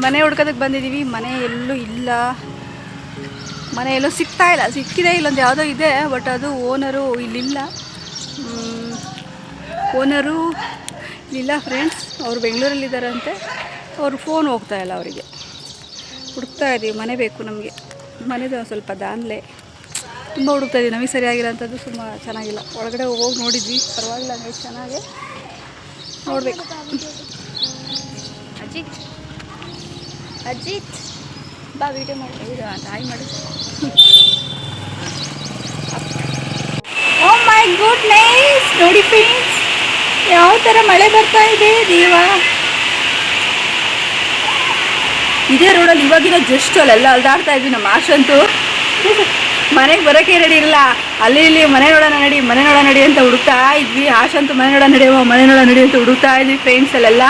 ಮನೆ ಹುಡ್ಕೋದಕ್ಕೆ ಬಂದಿದ್ದೀವಿ ಮನೆ ಎಲ್ಲೂ ಇಲ್ಲ. ಮನೆ ಎಲ್ಲೂ ಸಿಗ್ತಾ ಇಲ್ಲ. ಸಿಕ್ಕಿದೆ, ಇಲ್ಲೊಂದು ಯಾವುದೋ ಇದೆ ಬಟ್ ಅದು ಓನರು ಇಲ್ಲಿಲ್ಲ. ಓನರು ಇಲ್ಲಿಲ್ಲ ಫ್ರೆಂಡ್ಸ್ ಅವರು ಬೆಂಗಳೂರಲ್ಲಿದ್ದಾರಂತೆ. ಅವರು ಫೋನ್ ಹೋಗ್ತಾ ಇಲ್ಲ ಅವರಿಗೆ. ಹುಡುಕ್ತಾ ಇದ್ದೀವಿ, ಮನೆ ಬೇಕು ನಮಗೆ. ಮನೆದು ಸ್ವಲ್ಪ ದಾನ್ಲೆ. ತುಂಬ ಹುಡುಕ್ತಾ ಇದ್ದೀವಿ, ನಮಗೆ ಸರಿಯಾಗಿಲ್ಲ ಅಂಥದ್ದು ತುಂಬ ಚೆನ್ನಾಗಿಲ್ಲ. ಒಳಗಡೆ ಹೋಗಿ ನೋಡಿದ್ವಿ, ಪರವಾಗಿಲ್ಲ ಅಂದರೆ ಚೆನ್ನಾಗೆ. ನೋಡಬೇಕು. ಅಜಿತ್. ಅಜಿತ್. ಬಾ ವಿಡಿಯೋ ಮಾಡಿ ಮಾಡಿ ಓ ಮೈ ಗುಡ್ನೆಸ್ ನೋಡಿ ಫ್ರೆಂಡ್ಸ್ ಯಾವ ಥರ ಮಳೆ ಬರ್ತಾ ಇದೆ, ದೇವ. ಇದೇ ರೋಡಲ್ಲಿ ಇವಾಗಿನ ಜಸ್ಟ್ ಅಲ್ಲೆಲ್ಲ ಅಲ್ದಾಡ್ತಾ ಇದ್ವಿ ನಮ್ಮ ಆಶಂತೂ ಮನೆಗೆ ಬರೋಕ್ಕೆ ರೆಡಿ ಇರಲ್ಲ. ಅಲ್ಲಿ ಇಲ್ಲಿ ಮನೆ ನೋಡೋಣ ನಡಿ, ಮನೆ ನೋಡೋಣ ನಡಿ ಅಂತ ಹುಡುಕ್ತಾ ಇದ್ವಿ. ಆಶಂತು ಮನೆ ನೋಡೋಣ ನಡೆಯುವ ಮನೆ ನೋಡೋಣ ನಡಿ ಅಂತ ಹುಡುಕ್ತಾ ಇದ್ವಿ ಫ್ರೆಂಡ್ಸ್ ಅಲ್ಲೆಲ್ಲ.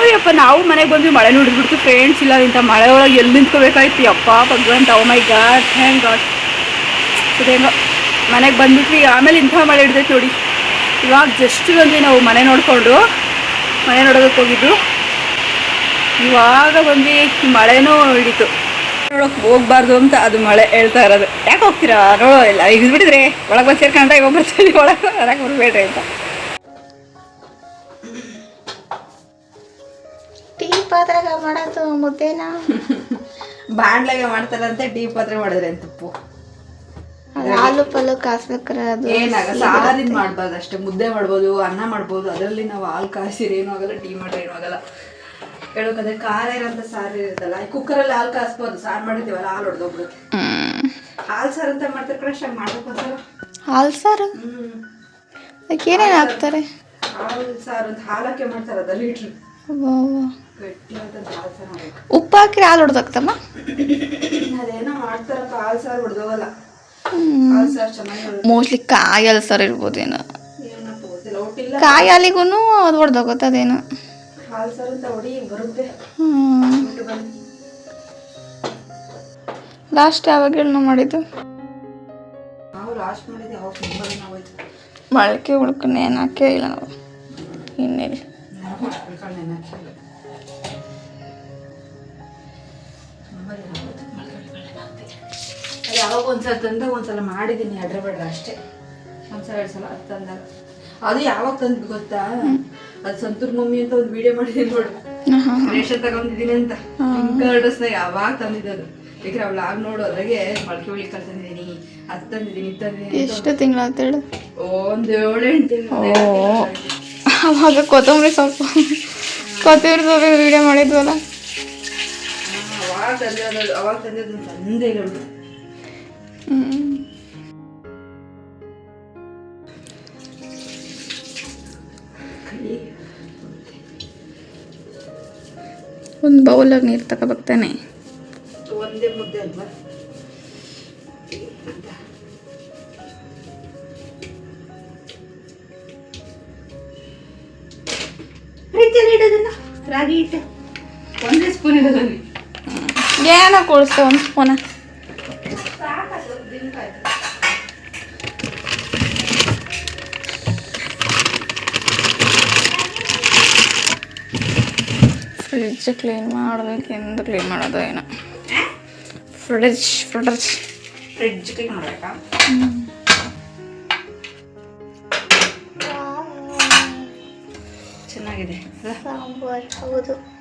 ಅಯ್ಯಪ್ಪ, ನಾವು ಮನೆಗೆ ಬಂದ್ವಿ, ಮಳೆ ನೋಡಿದ್ಬಿಡ್ತು ಫ್ರೆಂಡ್ಸ್ ಇಲ್ಲ ಇಂಥ ಮಳೆ ಒಳಗೆ ಎಲ್ಲಿ ನಿಂತ್ಕೋಬೇಕಾಯ್ತು? ಅಪ್ಪ ಭಗವಂತ oh my god thank god ಅದೇನೋ ಮನೆಗೆ ಬಂದ್ಬಿಟ್ವಿ. ಆಮೇಲೆ ಇಂಥ ಮಳೆ ಹಿಡ್ದೈತೆ ನೋಡಿ. ಇವಾಗ ಜಸ್ಟ್ ಬಂದ್ವಿ ನಾವು, ಮನೆ ನೋಡಿಕೊಂಡು. ಮನೆ ನೋಡೋದಕ್ಕೆ ಹೋಗಿದ್ದು. ಇವಾಗ ಬಂದ್ವಿ, ಮಳೆನೂ ಹಿಡಿತು. ನೋಡೋಕೆ ಹೋಗ್ಬಾರ್ದು ಅಂತ ಅದು ಮಳೆ ಹೇಳ್ತಾ ಇರೋದು. ಯಾಕೆ ಹೋಗ್ತೀರಾ? ನೋಡೋ ಇಲ್ಲ ಈಗ ಬಿಟ್ಟಿದ್ರೆ ಒಳಗೆ ಬಂದು ಸೇರ್ಕೊಂಡ್ರೆ ಇವಾಗ ಬರ್ತೀವಿ ಒಳಗೆ ಹೊರಗೆ ಬರಬೇಡ್ರಿ ಅಂತ. ಪಾತ್ರೆಗ ಮಾಡೋದು ಮುದ್ದೆನ? ಬಾಂಡ್ಲಾಗೆ ಮಾಡ್ತಾರಂತೆ ಟೀ ಪಾತ್ರೆ ಮಾಡಿದ್ರೆ ತುಪ್ಪು ಹಾಲು ಪಲ್ಲು ಕಾಸ್ಬೇಕ್ರೆ ಅದು. ಏನಾಗಲ್ಲ ಸಾರಿದ್ ಮಾಡ್ಬಾರ್ದು ಅಷ್ಟೇ ಮುದ್ದೆ ಮಾಡ್ಬೋದು ಅನ್ನ ಮಾಡ್ಬೋದು ಅದರಲ್ಲಿ ನಾವು ಹಾಲು ಕಾಯಿಸಿರಿ ಏನೂ ಆಗಲ್ಲ ಟೀ ಮಾಡ್ರೆ ಏನೂ ಆಗಲ್ಲ. ಹೇಳೋಕಂದ್ರೆ ಖಾರ ಇರೋಂಥ ಸಾರು ಇರುತ್ತಲ್ಲ ಈ ಕುಕ್ಕರಲ್ಲಿ ಹಾಲು ಕಾಯಿಸ್ಬೋದು ಸಾರು ಮಾಡಿದ್ದೀವಲ್ಲ ಹಾಲು ಹೊಡೆದೋಗ್ಬಿಡುತ್ತೆ ಹಾಲು ಸಾರು ಅಂತ ಮಾಡ್ತಾರೆ ಕಡೆ ಅಷ್ಟಾಗಿ ಮಾಡ್ಬೇಕು ಸರ್ ಹಾಲು ಸಾರು? ಹ್ಞೂ ಅದಕ್ಕೆ ಏನೇನು ಹಾಕ್ತಾರೆ? ಹಾಲು ಸಾರು ಅಂತ ಹಾಲಕ್ಕೆ ಮಾಡ್ತಾರೆ ಅದ ಲೀಟ್ರ್ ಉಪ್ಪು ಹಾಕಿದ್ರೆ ಹಾಲು ಹೊಡೆದಾಗ್ತಮ್ಮ ಅದೇನೋ ಮಾಡ್ತಾರಪ್ಪ ಹಾಲು ಸಾರು ಹೊಡೆದೋಗಲ್ಲ ಹ್ಮ್. ಹಾಲು ಸಾರು ಚೆನ್ನಾಗಿ ಮೋಸ್ಟ್ಲಿ ಕಾಯಿ ಹಾಲು ಸಾರು ಇರ್ಬೋದೇನೋ. ಕಾಯಿ ಹಾಲಿಗೂ ಅದು ಹೊಡ್ದೋಗುತ್ತೆ ಅದೇನು. ಅಂತ ಹೊಡಿ ಬರುತ್ತೆ. ಹ್ಮ್. ಬಿಟ್ಟು ಬನ್ನಿ. ಲಾಸ್ಟ್ ಯಾವಾಗ ಹೇಳಿ ಮಾಡಿದ್ದು? ಉಳ್ಕನ್ನ ಏನು ಹಾಕೇ ಇಲ್ಲ ನಾವು. ಇನ್ನೇಳಿ ಯಾವಾಗ ಒಂದ್ಸಲ ತಂದಾಗ ಒಂದ್ಸಲ ಮಾಡಿದ್ದೀನಿ ಅಡ್ರೆ ಬೇಡ್ರ ಅಷ್ಟೇ. ಒಂದ್ಸಲ ಎರಡು ಸಲ ಅದು ತಂದಾಗ. ಅದು ಯಾವಾಗ ತಂದ್ವಿ ಗೊತ್ತಾ? ಅದು ಸಂತೂರ್ ಮಮ್ಮಿ ಅಂತ ಒಂದು ವಿಡಿಯೋ ಮಾಡಿದ್ದೀನಿ ನೋಡು. ರೇಷನ್ ತಗೊಂಡಿದ್ದೀನಿ ಅಂತ. ಡ್ರೆಸ್ನಾಗ ಯಾವಾಗ ತಂದಿದ್ದದು? ಯಾಕಂದ್ರೆ ಅವ್ಳು ಆಗ ನೋಡು ಅದ್ರಾಗೆ ಮೊಳಕೆ ಹುಳಿ ಅದ್ ತಂದಿದ್ದೀನಿ ಅದು ತಂದಿದ್ದೀನಿ ತಂದಿದ್ದೀನಿ ಅಂತ ಎಷ್ಟು ತಿಂಗಳಾಯ್ತು ಹೇಳು? ಒಂದು ಏಳು ಎಂಟು ತಿಂಗಳು ಅವಾಗ ಕೊತ್ತಂಬರಿ ಸೊಪ್ಪು. ಕೊತ್ತಂಬರಿ ಸೊಪ್ಪು ವಿಡಿಯೋ ಮಾಡಿದ್ವಲ್ಲ? ತಂದಿರೋದು ಅವಾಗ ತಂದಿದ್ದು ತಂದೆ ಇಲ್ಲ ಒಂದು ಬೌಲಾಗ ನೀರು ತಗೋಬೇಕಾನೆ ಒಂದೇ ಮುದ್ದೆ ಅಲ್ವಾ? ಇಡೋದನ್ನ? ರಾಗಿ ಹಿಟ್ಟೆ. ಒಂದೇ ಸ್ಪೂನ್ ಇಡೋದಲ್ಲಿ ಏನೋ ಕೊಡಿಸ್ತೆ ಒಂದು ಸ್ಪೂನ. ಫ್ರಿಡ್ಜ್ ಕ್ಲೀನ್ ಮಾಡಬೇಕು ಎಂದು ಕ್ಲೀನ್ ಮಾಡೋದು ಏನೋ. ಫ್ರಿಡ್ಜ್ ಫ್ರಿಡ್ಜ್ ಫ್ರಿಡ್ಜ್ ಕ್ಲೀನ್ ಮಾಡಬೇಕಾ? ಚೆನ್ನಾಗಿದೆ. ಹೌದು.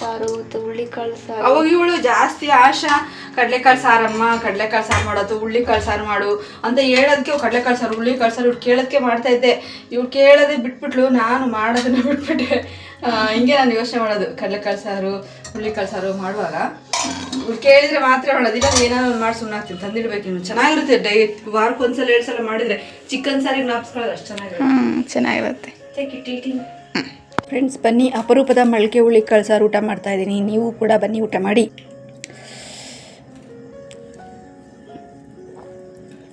ಸಾರು ಹುಳ್ಳಿಕಾಳು ಸಾರು. ಅವಾಗ ಇವಳು ಜಾಸ್ತಿ ಆಶಾ ಕಡಲೆಕಾಳು ಸಾರಮ್ಮ ಕಡ್ಲೆಕಾಳು ಸಾರು ಮಾಡೋದು ಹುಳ್ಳಿಕಾಳು ಸಾರು ಮಾಡು ಅಂತ ಹೇಳೋದಕ್ಕೆ ಕಡ್ಲೆಕಾಳು ಸಾರು ಹುಳ್ಳಿಕಾಳು ಸಾರು ಇವ್ರು ಕೇಳೋದಕ್ಕೆ ಮಾಡ್ತಾ ಇದ್ದೆ. ಇವ್ರು ಕೇಳೋದೇ ಬಿಟ್ಬಿಟ್ಲು ನಾನು ಮಾಡೋದನ್ನ ಬಿಟ್ಬಿಟ್ಟೆ. ಹಿಂಗೆ ನಾನು ಯೋಚನೆ ಮಾಡೋದು. ಕಡ್ಲೆಕಾಳು ಸಾರು ಹುಳ್ಳಿಕಾಳು ಸಾರು ಮಾಡುವಾಗ ಇವ್ರು ಕೇಳಿದ್ರೆ ಮಾತ್ರ ಮಾಡೋದು. ಇಲ್ಲ ಏನಾದ್ರು ಒಂದು ಮಾಡಿ ಸುಮ್ಮನಾಗ್ತೀನಿ ತಂದಿಡ್ಬೇಕು ಇನ್ನು. ಚೆನ್ನಾಗಿರುತ್ತೆ ಡೈ ವಾರಕ್ಕೆ ಒಂದ್ಸಲ ಎರಡು ಸಲ ಮಾಡಿದ್ರೆ ಚಿಕನ್ ಸಾರಿಗೆ ನಾಪ್ಸ್ಕೊಳ್ಳೋದು ಅಷ್ಟು ಚೆನ್ನಾಗಿರುತ್ತೆ. ಹ್ಞೂ ಚೆನ್ನಾಗಿರುತ್ತೆ. ಫ್ರೆಂಡ್ಸ್ ಬನ್ನಿ. ಅಪರೂಪದ ಮೊಳಕೆ ಹುಳಿ ಕಳ್ಸಾರು ಊಟ ಮಾಡ್ತಾ ಇದ್ದೀನಿ. ನೀವು ಕೂಡ ಬನ್ನಿ, ಊಟ ಮಾಡಿ.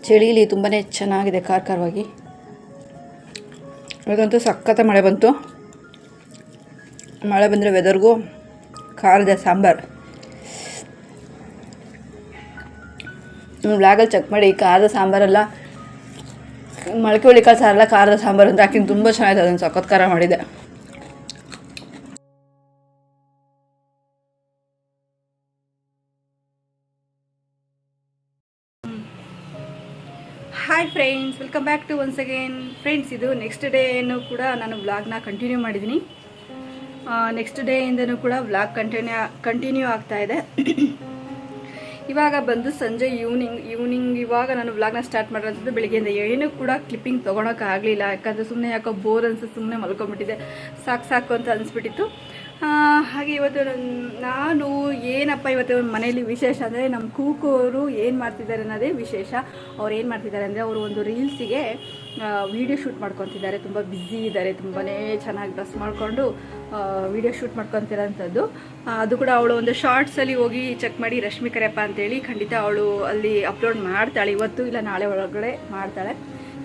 ಚಳಿಲಿ ತುಂಬಾ ಚೆನ್ನಾಗಿದೆ ಖಾರ ಖಾರವಾಗಿ ಇವಾಗಂತೂ ಸಖತ್ತ ಮಳೆ ಬಂತು. ಮಳೆ ಬಂದರೆ ವೆದರ್ಗೂ ಖಾರದ ಸಾಂಬಾರು. ಬ್ಲಾಗಲ್ಲಿ ಚೆಕ್ ಮಾಡಿ, ಖಾರದ ಸಾಂಬಾರೆಲ್ಲ, ಮೊಳಕೆ ಹುಳಿ ಕಾಳು ಸಾರೆಲ್ಲ ಖಾರದ ಸಾಂಬಾರು ಅಂತ ಹಾಕಿನ ತುಂಬ ಚೆನ್ನಾಗಿದೆ. ಅದನ್ನು ಸಖತ್ ಖಾರ ಮಾಡಿದೆ. Hi friends welcome back to once again friends ಇದು ನೆಕ್ಸ್ಟ್ ಡೇನು ಕೂಡ ನಾನು ವ್ಲಾಗ್ನ ಕಂಟಿನ್ಯೂ ಮಾಡಿದ್ದೀನಿ ನೆಕ್ಸ್ಟ್ ಡೇಯಿಂದನೂ ಕೂಡ ವ್ಲಾಗ್ ಕಂಟಿನ್ಯೂ ಕಂಟಿನ್ಯೂ ಆಗ್ತಾ ಇದೆ. ಇವಾಗ ಬಂದು ಸಂಜೆ ಈವ್ನಿಂಗ್ ಈವ್ನಿಂಗ್ ಇವಾಗ ನಾನು ವ್ಲಾಗ್ನ ಸ್ಟಾರ್ಟ್ ಮಾಡಿರೋದು ಬೆಳಿಗ್ಗೆಯಿಂದ ಏನೂ ಕೂಡ ಕ್ಲಿಪ್ಪಿಂಗ್ ತೊಗೊಳಕ್ಕಾಗಲಿಲ್ಲ ಯಾಕಂದರೆ ಸುಮ್ಮನೆ ಯಾಕೋ ಬೋರ್ ಅನ್ಸುತ್ತೆ ಸುಮ್ಮನೆ ಮಲ್ಕೊಂಬಿಟ್ಟಿದೆ ಸಾಕು ಸಾಕು ಅಂತ ಅನಿಸ್ಬಿಟ್ಟಿತ್ತು. ಹಾಗೆ ಇವತ್ತು ನನ್- ಏನಪ್ಪ ಇವತ್ತು ಮನೆಯಲ್ಲಿ ವಿಶೇಷ ಅಂದರೆ ನಮ್ಮ ಕೂಕೋರು ಏನು ಮಾಡ್ತಿದ್ದಾರೆ ಅನ್ನೋದೇ ವಿಶೇಷ. ಅವ್ರು ಏನು ಮಾಡ್ತಿದ್ದಾರೆ ಅಂದರೆ ಅವರು ಒಂದು ರೀಲ್ಸಿಗೆ ವಿಡಿಯೋ ಶೂಟ್ ಮಾಡ್ಕೊತಿದ್ದಾರೆ. ತುಂಬ ಬ್ಯುಸಿ ಇದ್ದಾರೆ. ತುಂಬಾ ಚೆನ್ನಾಗಿ ಡ್ರೆಸ್ ಮಾಡಿಕೊಂಡು ವಿಡಿಯೋ ಶೂಟ್ ಮಾಡ್ಕೊತಿರೋಂಥದ್ದು. ಅದು ಕೂಡ ಅವಳು ಒಂದು ಶಾರ್ಟ್ಸಲ್ಲಿ ಹೋಗಿ ಚೆಕ್ ಮಾಡಿ, ರಶ್ಮಿ ಕರೆಯಪ್ಪ ಅಂತೇಳಿ ಖಂಡಿತ ಅವಳು ಅಲ್ಲಿ ಅಪ್ಲೋಡ್ ಮಾಡ್ತಾಳೆ. ಇವತ್ತು ಇಲ್ಲ, ನಾಳೆ ಒಳಗಡೆ ಮಾಡ್ತಾಳೆ.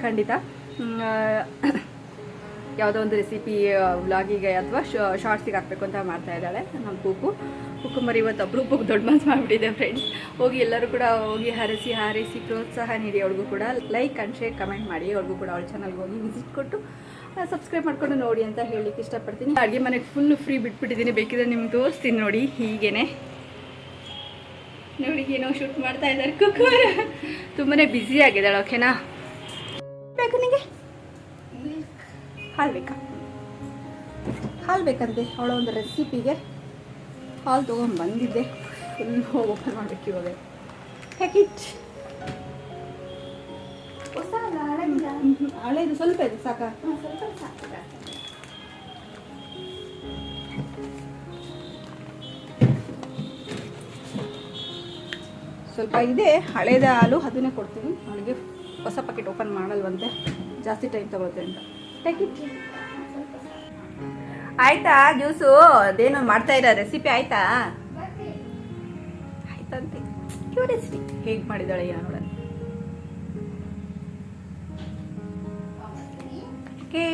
ಖಂಡಿತ. ಯಾವುದೋ ಒಂದು ರೆಸಿಪಿ ವ್ಲಾಗಿಗೆ ಅಥವಾ ಶಾರ್ಟ್ಸಿಗೆ ಹಾಕಬೇಕು ಅಂತ ಮಾಡ್ತಾ ಇದ್ದಾಳೆ, ನಮ್ಮ ಕೂಕು. ಕುಕುಂಬರ್ ಇವತ್ತು ಅಪರೂಪಕ್ಕೆ ದೊಡ್ಡ ಮನ್ಸು ಮಾಡಿಬಿಟ್ಟಿದೆ ಫ್ರೆಂಡ್ಸ್ ಹೋಗಿ ಎಲ್ಲರೂ ಕೂಡ ಹೋಗಿ ಹರಸಿ, ಹಾರಿಸಿ, ಪ್ರೋತ್ಸಾಹ ನೀಡಿ ಅವ್ರಿಗೂ ಕೂಡ ಲೈಕ್ ಆ್ಯಂಡ್ ಶೇರ್ ಕಮೆಂಟ್ ಮಾಡಿ. ಅವ್ರಿಗೂ ಕೂಡ ಅವ್ಳ ಚಾನಲ್ಗೆ ಹೋಗಿ ವಿಸಿಟ್ ಕೊಟ್ಟು ಸಬ್ಸ್ಕ್ರೈಬ್ ಮಾಡ್ಕೊಂಡು ನೋಡಿ ಅಂತ ಹೇಳಲಿಕ್ಕೆ ಇಷ್ಟಪಡ್ತೀನಿ. ಅಡುಗೆ ಮನೆಗೆ ಫುಲ್ ಫ್ರೀ ಬಿಟ್ಬಿಟ್ಟಿದ್ದೀನಿ. ಬೇಕಿದ್ರೆ ನಿಮ್ಗೆ ತೋರಿಸ್ತೀನಿ ನೋಡಿ, ಹೀಗೇನೆ. ನೋಡಿ, ಏನೋ ಶೂಟ್ ಮಾಡ್ತಾ ಇದ್ದಾರೆ ಕುಕ್ಕರ್ ತುಂಬಾ ಬ್ಯುಸಿ ಆಗಿದ್ದಾಳೆ ಓಕೆನಾ ಬೇಕು ನಿಮಗೆ ಹಾಲು ಬೇಕಾ? ಹಾಲು ಬೇಕಂತೆ. ಅವಳ ಒಂದು ರೆಸಿಪಿಗೆ ಹಾಲು ತೊಗೊಂಡು ಬಂದಿದ್ದೆ. ಫುಲ್ ಓಪನ್ ಮಾಡಬೇಕು ಇವಾಗ. ಪ್ಯಾಕೆಟ್ ಹೊಸ ಹಳೆಯದು ಸ್ವಲ್ಪ ಇದೆ ಸಾಕ? ಸ್ವಲ್ಪ ಇದೆ. ಹಳೇದ ಹಾಲು ಅದನ್ನೇ ಕೊಡ್ತೀನಿ. ಅವಳಿಗೆ ಹೊಸ ಪ್ಯಾಕೆಟ್ ಓಪನ್ ಮಾಡಲ್ವಂತೆ. ಜಾಸ್ತಿ ಟೈಮ್ ತಗೊಳುತ್ತೆ ಅಂತ. ಆಯ್ತಾ ಜ್ಯೂಸು ಅದೇನು ಮಾಡ್ತಾ ಇರೋ ರೆಸಿಪಿ ಆಯ್ತಾ? ಆಯ್ತಂತೆ. ಕ್ಯೂರಿಯಸ್ಲಿ ಹೇಗೆ ಮಾಡಿದಾಳೆ ಏನೋ ನೋಡೋಣ ಓಕೆ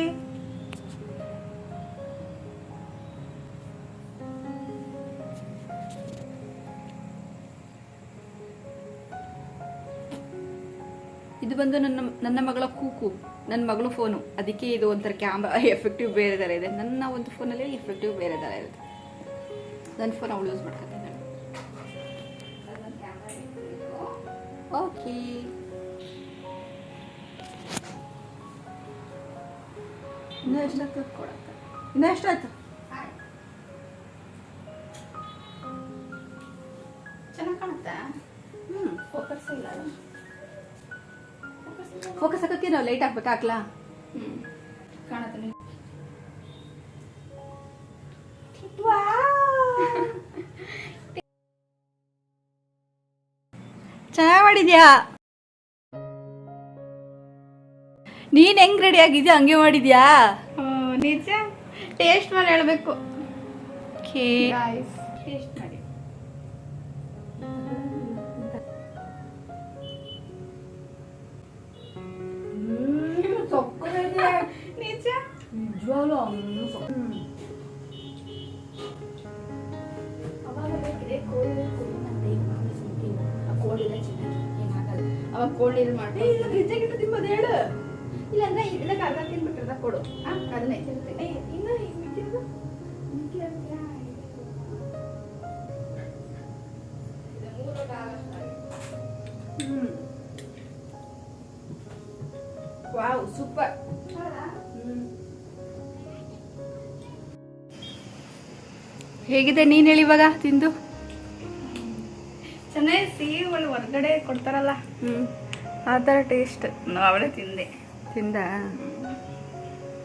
ಬಂದು ನನ್ನ ನನ್ನ ಮಗಳ ಕೂಕು, ನನ್ನ ಮಗಳು ಫೋನು. ಅದಕ್ಕೆ ಇದು ಒಂಥರ ಕ್ಯಾಮ್ರಾ ಎಫೆಕ್ಟಿವ್ ಬೇರೆ ಥರ ಇದೆ. ನನ್ನ ಒಂದು ಫೋನಲ್ಲಿ ಎಫೆಕ್ಟಿವ್ ಬೇರೆ ಥರ ಇರುತ್ತೆ. ನನ್ನ ಫೋನ್ ಅವಳು ಯೂಸ್ ಮಾಡ್ಕೊತೀನಿ ಓಕೆ ಇನ್ನೂ ಎಷ್ಟು ಕೊಡಕ್ಕೆ. ಇನ್ನೂ ಎಷ್ಟಾಯ್ತು? ಲೈಟ್ ಹಾಕ್ಬೇಕು ಹಾಕ್ಲಾ ಕಾಣುತ್ತೆ ಚೆನ್ನಾಗಿ ಮಾಡಿದ್ಯಾ? ನೀನ್ ಹೆಂಗ್ ರೆಡಿ ಆಗಿದ್ಯಾ? ಹಂಗೆ ಮಾಡಿದ್ಯಾ? ನಿಜ. ಟೇಸ್ಟ್ ಮಾಡಿ ಹೇಳ್ಬೇಕು. ಟೇಸ್ಟ್ ಇಲ್ಲ ಕೊಡು ಆ. Hmm wow super? ಹೇಗಿದೆ ನೀನ್ ಹೇಳಿ ಇವಾಗ ತಿಂದು ಕೊಡ್ತಾರಲ್ಲ? ಹ್ಮ್. ಆ ಥರ ಟೇಸ್ಟ್ ಅವಳೇ ತಿಂದೆ. ತಿಂದ?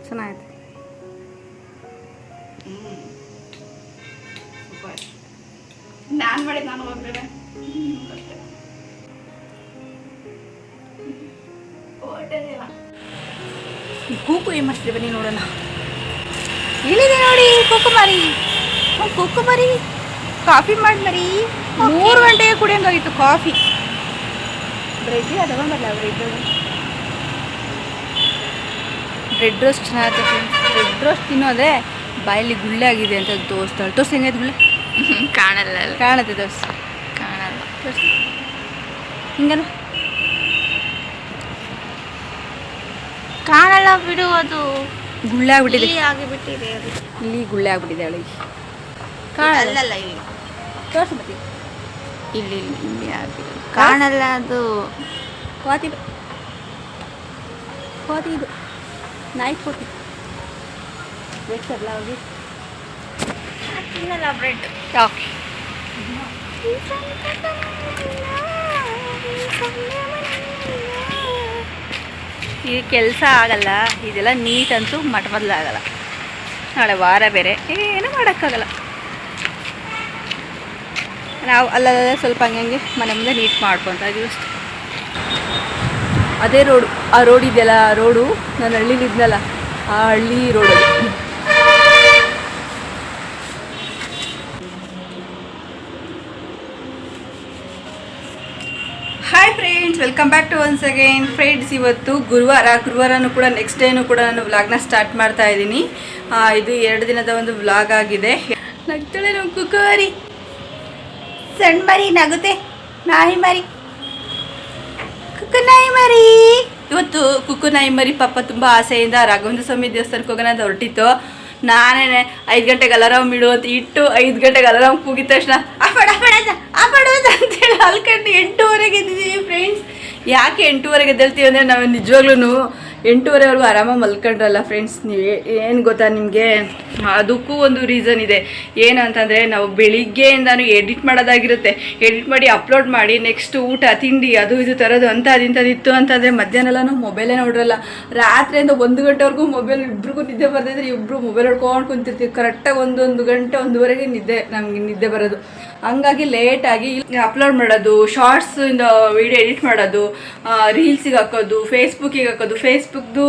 ಚೆನ್ನಾಯ್ತು ನಾನು ಮಾಡಿದ್ದು ನಾನು ಹೋಗ್ಬೇಡ. ಈ ಕೂಕು ಏನು ಮಾಡ್ತಿದ್ದೆ ಬನ್ನಿ ನೋಡೋಣ. ಇಲ್ಲಿದೆ ನೋಡಿ ಕುಕ್ಕುಮರಿ ಕುಕ್ಕುಮರಿ ಕಾಫಿ ಮಾಡಿ ಮರಿ. ಮೂರು ಗಂಟೆಗೆ ಕುಡಿಯಂಗಾಗಿತ್ತು ಕಾಫಿ. ಬ್ರೆಡ್ ಬರಲ್ಲ ಬ್ರೆಡ್ ಬ್ರೆಡ್ ರೋಸ್ಟ್ ಚೆನ್ನಾಗುತ್ತೆ ಬ್ರೆಡ್ ರೋಸ್ಟ್ ತಿನ್ನೋದೆ ಬಾಯಲ್ಲಿ ಗುಳ್ಳೆ ಆಗಿದೆ ಅಂತ ತೋರಿಸ್ತಾಳೆ. ತೋರಿಸಿ ಹೆಂಗೈತೆ ಗುಳ್ಳೆ? ಕಾಣಲ್ಲ. ಕಾಣುತ್ತೆ ತೋರಿಸಿ. ಕಾಣಲ್ಲ. ತೋರಿಸಿ. ಹಿಂಗನ ಕಾಣಲ್ಲ ಬಿಡು ಅದು. ಗುಳ್ಳೆ ಆಗ್ಬಿಟ್ಟಿದೆ. ಆಗಿಬಿಟ್ಟಿದೆ ಇಲ್ಲಿ ಗುಳ್ಳೆ ಆಗ್ಬಿಟ್ಟಿದೆ ಅವಳಿಗೆ. ಕಾಣಲ್ಲ. ಇಲ್ಲಿ. ತೋರಿಸಿ ಮತ್ತೆ. ಇಲ್ಲಿ ಇಲ್ಲಿ ಇಲ್ಲಿ ಆಗಿದೆ ಕಾಣಲ್ಲ ಅದು. ಕೋತಿ ಕೋತಿ ಇದು. ನಾಯಿ ಕೋತಿ ಬೇಕಲ್ಲ ಅವ್ರಿಗೆ ತಿನ್ನಲ್ಲ ಬ್ರೆಡ್ ಓಕೆ ಈ ಕೆಲಸ ಆಗಲ್ಲ. ಇದೆಲ್ಲ ನೀಟ್ ಅಂತೂ ಮಟ್ಟ ಆಗಲ್ಲ ನಾಳೆ ವಾರ ಬೇರೆ. ಏನು ಮಾಡೋಕ್ಕಾಗಲ್ಲ. ನಾವು ಅಲ್ಲಲ್ಲೇ ಸ್ವಲ್ಪ ಹಂಗೆ ಮನೆ ಮುಂದೆ ನೀಟ್ ಮಾಡ್ಕೊತಾ ಇದೀವಿ ಅಷ್ಟೆ. ಅದೇ ರೋಡು, ಆ ರೋಡ್ ಇದೆಯಲ್ಲ, ಆ ರೋಡು ನಾನು ಹಳ್ಳಿಲಿ ಇದ್ನಲ್ಲ, ಆ ಹಳ್ಳಿ road hi friends welcome back to once again friends ಇವತ್ತು ಗುರುವಾರ, ಗುರುವಾರನೂ ಕೂಡ ನೆಕ್ಸ್ಟ್ ಡೇನೂ ಕೂಡ ನಾನು ವ್ಲಾಗ್ನ ಸ್ಟಾರ್ಟ್ ಮಾಡ್ತಾ ಇದ್ದೀನಿ. ಇದು ಎರಡು ದಿನದ ಒಂದು ವ್ಲಾಗ್ ಆಗಿದೆ. ನಗ್ತಾಳೆ ನಮ್ಮ ಕುಕ್ಕುವರಿ ಸಣ್ಣ ಮರಿ ನಗುತ್ತೆ ನಾಯಿ ಮರಿ. ಕುಕ್ಕು ನಾಯಿ ಮರಿ. ಇವತ್ತು ಕುಕ್ಕು ನಾಯಿ ಮರಿ ಪಾಪ ತುಂಬ ಆಸೆಯಿಂದ ರಾಘವೇಂದ್ರ ಸ್ವಾಮಿ ದೇವಸ್ಥಾನಕ್ಕೆ ಹೋಗೋಣ ಅಂತ ಹೊರಟಿತ್ತು. ನಾನೇ ಐದು ಗಂಟೆಗೆ ಅಲಾರಾಮ್ ಇಡು ಅಂತ ಇಟ್ಟು ಐದು ಗಂಟೆಗೆ ಅಲಾರಾಮ್ ಕೂಗಿದ ತಕ್ಷಣ ಆಫಾಡ್ ಆ ಅಂತ ಅಂತೇಳಿ ಅಲ್ಕಂಡು ಎಂಟೂವರೆಗೆ ಎದ್ದಿದ್ದೀವಿ ಫ್ರೆಂಡ್ಸ್ ಯಾಕೆ ಎಂಟೂವರೆಗೆ ಎದ್ದೇಳ್ತೀವಿ ಅಂದರೆ ನಾವು ನಿಜವಾಗ್ಲೂ ಎಂಟೂವರೆವರೆಗೂ ಆರಾಮಾಗಿ ಮಲ್ಕೊಂಡ್ರಲ್ಲ ಫ್ರೆಂಡ್ಸ್ ನೀವು ಏನು ಗೊತ್ತಾ ನಿಮಗೆ? ಅದಕ್ಕೂ ಒಂದು ರೀಸನ್ ಇದೆ. ಏನಂತಂದರೆ ನಾವು ಬೆಳಿಗ್ಗೆಯಿಂದನೂ ಎಡಿಟ್ ಮಾಡೋದಾಗಿರುತ್ತೆ. ಎಡಿಟ್ ಮಾಡಿ ಅಪ್ಲೋಡ್ ಮಾಡಿ ನೆಕ್ಸ್ಟ್ ಊಟ, ತಿಂಡಿ, ಅದು ಇದು ತರೋದು ಅಂತ ಅದಿಂಥದ್ದಿತ್ತು ಅಂತಂದರೆ ಮಧ್ಯಾಹ್ನ ನಾವು ಮೊಬೈಲೇ ನೋಡ್ರಲ್ಲ. ರಾತ್ರಿಯಿಂದ ಒಂದು ಗಂಟೆವರೆಗೂ ಮೊಬೈಲ್ ಇಬ್ರಿಗೂ ನಿದ್ದೆ ಬರ್ದಿದ್ರೆ ಇಬ್ಬರು ಮೊಬೈಲ್ ಹೊಡ್ಕೊಂಡು ಕುಂತಿರ್ತೀವಿ. ಕರೆಕ್ಟಾಗಿ ಒಂದೊಂದು ಗಂಟೆ, ಒಂದುವರೆಗೆ ನಿದ್ದೆ, ನಮಗೆ ನಿದ್ದೆ ಬರೋದು. ಹಂಗಾಗಿ ಲೇಟಾಗಿ ಅಪ್ಲೋಡ್ ಮಾಡೋದು ಶಾರ್ಟ್ಸ್ ಇಂದ ವಿಡಿಯೋ ಎಡಿಟ್ ಮಾಡೋದು ರೀಲ್ಸಿಗೆ ಹಾಕೋದು ಫೇಸ್ಬುಕ್ಕಿಗೆ ಹಾಕೋದು ಫೇಸ್ಬುಕ್ದು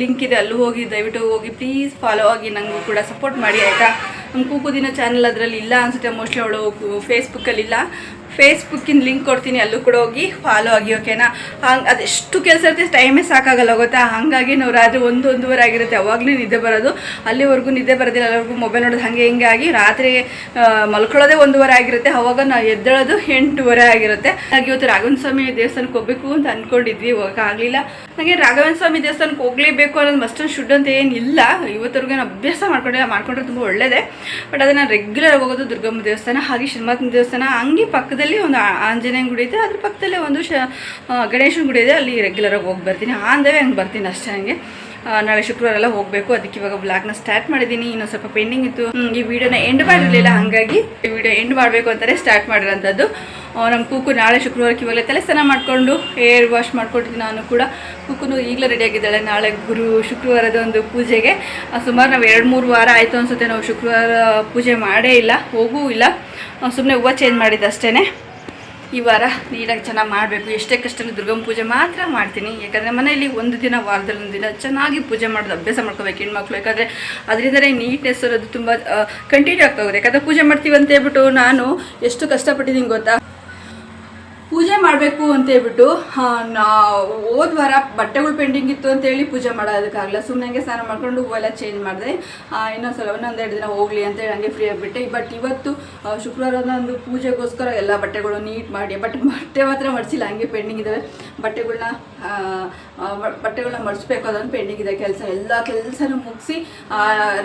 ಲಿಂಕ್ ಇದೆ, ಅಲ್ಲೂ ಹೋಗಿ, ದಯವಿಟ್ಟು ಹೋಗಿ ಪ್ಲೀಸ್ ಫಾಲೋ ಆಗಿ ನನಗೂ ಕೂಡ ಸಪೋರ್ಟ್ ಮಾಡಿ, ಆಯಿತಾ? ನಮ್ಮ ಕೂಕು ದಿನ ಚಾನಲ್ ಅದರಲ್ಲಿ ಇಲ್ಲ ಅನ್ಸುತ್ತೆ ಮೋಸ್ಟ್ಲಿ ಅವಳು ಫೇಸ್ಬುಕ್ಕಲ್ಲಿ ಇಲ್ಲ ಫೇಸ್ಬುಕ್ಕಿನ ಲಿಂಕ್ ಕೊಡ್ತೀನಿ, ಅಲ್ಲೂ ಕೂಡ ಹೋಗಿ ಫಾಲೋ ಆಗಿ ಓಕೆನಾ ಹಂಗೆ ಅದೆಷ್ಟು ಕೆಲಸ ಇರುತ್ತೆ ಟೈಮೇ ಸಾಕಾಗಲ್ಲ ಗೊತ್ತಾ? ಹಾಗಾಗಿ ನಾವು ರಾತ್ರಿ ಒಂದು, ಒಂದೂವರೆ ಆಗಿರುತ್ತೆ, ಅವಾಗಲೂ ನಿದ್ದೆ ಬರೋದು. ಅಲ್ಲಿವರೆಗೂ ನಿದ್ದೆ ಬರೋದಿಲ್ಲ, ಅಲ್ಲಿವರೆಗೂ ಮೊಬೈಲ್ ನೋಡೋದು ಹಾಗೆ, ಹಿಂಗೆ ಆಗಿ ರಾತ್ರಿ ಮಲ್ಕೊಳ್ಳೋದೇ ಒಂದೂವರೆ ಆಗಿರುತ್ತೆ. ಅವಾಗ ನಾವು ಎದ್ದೇಳೋದು ಎಂಟೂವರೆ ಆಗಿರುತ್ತೆ. ಹಾಗೆ ಇವತ್ತು ರಾಘವೇಂದ್ರ ಸ್ವಾಮಿ ದೇವಸ್ಥಾನಕ್ಕೆ ಹೋಗ್ಬೇಕು ಅಂತ ಅಂದ್ಕೊಂಡಿದ್ವಿ ಆಗಲಿಲ್ಲ. ಹಾಗೆ ರಾಘವೇಂದ್ರ ಸ್ವಾಮಿ ದೇವಸ್ಥಾನಕ್ಕೆ ಹೋಗಲೇಬೇಕು ಅನ್ನೋದು ಮಸ್ಟ್ ಶುಡ್ ಅಂತ ಏನಿಲ್ಲ. ಇವತ್ತವರೆಗೂ ನಾನು ಅಭ್ಯಾಸ ಮಾಡ್ಕೊಂಡಿಲ್ಲ, ಮಾಡ್ಕೊಂಡ್ರೆ ತುಂಬ ಒಳ್ಳೆಯದೇ ಬಟ್ ಅದನ್ನು ರೆಗ್ಯುಲರ್ ಹೋಗೋದು ದುರ್ಗಮ್ಮ ದೇವಸ್ಥಾನ, ಹಾಗೆ ಶನಿಮಾತನ ದೇವಸ್ಥಾನ, ಹಂಗೆ ಪಕ್ಕದಲ್ಲಿ ಒಂದು ಆಂಜನೇಯ ಗುಡಿ ಇದೆ. ಅದ್ರ ಪಕ್ಕದಲ್ಲೇ ಒಂದು ಶ ಗಣೇಶನ ಗುಡಿ ಇದೆ. ಅಲ್ಲಿ ರೆಗ್ಯುಲರಾಗಿ ಹೋಗಿ ಬರ್ತೀನಿ. ಆಂದವೇ ಹಂಗೆ ಬರ್ತೀನಿ ಅಷ್ಟೇ ಹಂಗೆ. ನಾಳೆ ಶುಕ್ರವಾರ ಎಲ್ಲ ಹೋಗಬೇಕು. ಅದಕ್ಕೆ ಇವಾಗ ಬ್ಲಾಗ್ನ ಸ್ಟಾರ್ಟ್ ಮಾಡಿದ್ದೀನಿ ಇನ್ನೂ ಸ್ವಲ್ಪ ಪೆಂಡಿಂಗ್ ಇತ್ತು. ಈ ವಿಡಿಯೋನ ಎಂಡ್ ಮಾಡಿರಲಿಲ್ಲ ಹಾಗಾಗಿ ಈ ವಿಡಿಯೋ ಎಂಡ್ ಮಾಡಬೇಕು ಅಂತಾನೆ ಸ್ಟಾರ್ಟ್ ಮಾಡಿರೋಂಥದ್ದು. ನಮ್ಮ ಕೂಕು ನಾಳೆ ಶುಕ್ರವಾರಕ್ಕೆ ಇವಾಗಲೇ ತಲೆ ಸ್ನಾನ ಮಾಡಿಕೊಂಡು ಹೇರ್ ವಾಶ್ ಮಾಡ್ಕೊಟ್ಟಿದ್ದೀನಿ ನಾನು ಕೂಡ. ಕೂಕುನು ಈಗಲೇ ರೆಡಿಯಾಗಿದ್ದಾಳೆ ನಾಳೆ ಗುರು ಶುಕ್ರವಾರದ ಒಂದು ಪೂಜೆಗೆ. ಸುಮಾರು ನಾವು ಎರಡು ಮೂರು ವಾರ ಆಯಿತು ಅನ್ಸುತ್ತೆ. ನಾವು ಶುಕ್ರವಾರ ಪೂಜೆ ಮಾಡೇ ಇಲ್ಲ, ಹೋಗೂ ಇಲ್ಲ. ಸುಮ್ಮನೆ ಹೂವು ಚೇಂಜ್ ಮಾಡಿದ್ದಷ್ಟೇ ಈ ವಾರ ನೀಟಾಗಿ ಚೆನ್ನಾಗಿ ಮಾಡಬೇಕು. ಎಷ್ಟೇ ಕಷ್ಟ ದುರ್ಗಮ್ಮ ಪೂಜೆ ಮಾತ್ರ ಮಾಡ್ತೀನಿ. ಯಾಕಂದರೆ ಮನೆಯಲ್ಲಿ ಒಂದು ದಿನ, ವಾರದಲ್ಲಿ ಒಂದು ದಿನ ಚೆನ್ನಾಗಿ ಪೂಜೆ ಮಾಡೋದು, ಅಭ್ಯಾಸ ಮಾಡ್ಕೋಬೇಕು ಹೆಣ್ಮಕ್ಳು. ಯಾಕಂದರೆ ಅದರಿಂದಲೇ ನೀಟ್ನೆಸ್ ಇರೋದು ತುಂಬ ಕಂಟಿನ್ಯೂ ಆಗ್ತಾ ಹೋಗುತ್ತೆ. ಯಾಕಂದರೆ ಪೂಜೆ ಮಾಡ್ತೀವಿ ಅಂತ ಹೇಳ್ಬಿಟ್ಟು ನಾನು ಎಷ್ಟು ಕಷ್ಟಪಟ್ಟಿದ್ದೀನಿ ಗೊತ್ತಾ? ಪೂಜೆ ಮಾಡಬೇಕು ಅಂತ ಹೇಳ್ಬಿಟ್ಟು ಹೋದ ವಾರ ಬಟ್ಟೆಗಳು ಪೆಂಡಿಂಗ್ ಇತ್ತು ಅಂತೇಳಿ ಪೂಜೆ ಮಾಡೋದಕ್ಕಾಗಲ್ಲ. ಸುಮ್ಮನೆ ಹಂಗೆ ಸ್ನಾನ ಮಾಡ್ಕೊಂಡು ಹೂವೆಲ್ಲ ಚೇಂಜ್ ಮಾಡಿದೆ. ಇನ್ನೊಂದ್ಸಲ ಒಂದೆರಡು ದಿನ ಹೋಗಲಿ ಅಂತೇಳಿ ಹಂಗೆ ಫ್ರೀ ಆಗಿಬಿಟ್ಟೆ. ಬಟ್ ಇವತ್ತು ಶುಕ್ರವಾರ ಒಂದು ಪೂಜೆಗೋಸ್ಕರ ಎಲ್ಲ ಬಟ್ಟೆಗಳು ನೀಟ್ ಮಾಡಿ ಬಟ್ ಬಟ್ಟೆ ಮಾತ್ರ ಮಡಿಸಿಲ್ಲ, ಹಂಗೆ ಪೆಂಡಿಂಗ್ ಇದ್ದಾವೆ ಬಟ್ಟೆಗಳನ್ನ ಬಟ್ಟೆಗಳನ್ನ ಮಡಿಸ್ಬೇಕು ಅದೊಂದು ಪೆಂಡಿಂಗ್ ಇದೆ ಕೆಲಸ. ಎಲ್ಲ ಕೆಲಸನೂ ಮುಗಿಸಿ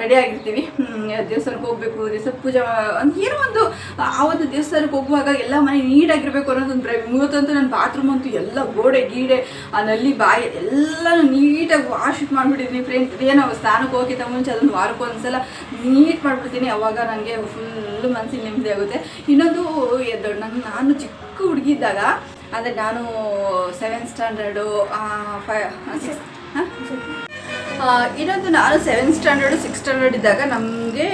ರೆಡಿ ಆಗಿರ್ತೀವಿ. ದೇವಸ್ಥಾನಕ್ಕೆ ಹೋಗ್ಬೇಕು ದೇವಸ್ಥಾನ ಪೂಜೆ ಏನೋ ಒಂದು, ಆ ಒಂದು ದೇವಸ್ಥಾನಕ್ಕೆ ಹೋಗುವಾಗ ಎಲ್ಲ ಮನೆ ನೀಟಾಗಿರ್ಬೇಕು ಅನ್ನೋದು ಒಂದು ಇವತ್ತಂತೂ ನನ್ನ ಬಾತ್ರೂಮ್ ಅಂತೂ ಎಲ್ಲ ಗೋಡೆ, ಗೀಡೆ, ಆ ನಲ್ಲಿ ಬಾಯಿ ಎಲ್ಲನೂ ನೀಟಾಗಿ ವಾಶ್ ಮಾಡಿಬಿಟ್ಟಿದ್ದೀನಿ ಫ್ರೆಂಡ್ ಏನೋ ಸ್ನಾನಕ್ಕೆ ಹೋಗಿದ್ದ ಮುಂಚೆ ಅದನ್ನು ವಾರಕ್ಕೆ ಒಂದ್ಸಲ ನೀಟ್ ಮಾಡಿಬಿಡ್ತೀನಿ. ಅವಾಗ ನನಗೆ ಫುಲ್ಲು ಮನಸ್ಸಿಗೆ ನೆಮ್ಮದಿ ಆಗುತ್ತೆ. ಇನ್ನೊಂದು ದೊಡ್ಡ ನಂಗೆ ನಾನು ಚಿಕ್ಕ ಹುಡುಗಿ ಅಂದರೆ ನಾನು ಸೆವೆಂತ್ ಸ್ಟ್ಯಾಂಡರ್ಡು ಫೈ ಇನ್ನೊಂದು ನಾನು ಸೆವೆಂತ್ ಸ್ಟ್ಯಾಂಡರ್ಡು ಸಿಕ್ಸ್ ಸ್ಟ್ಯಾಂಡರ್ಡ್ ಇದ್ದಾಗ ನಮಗೆ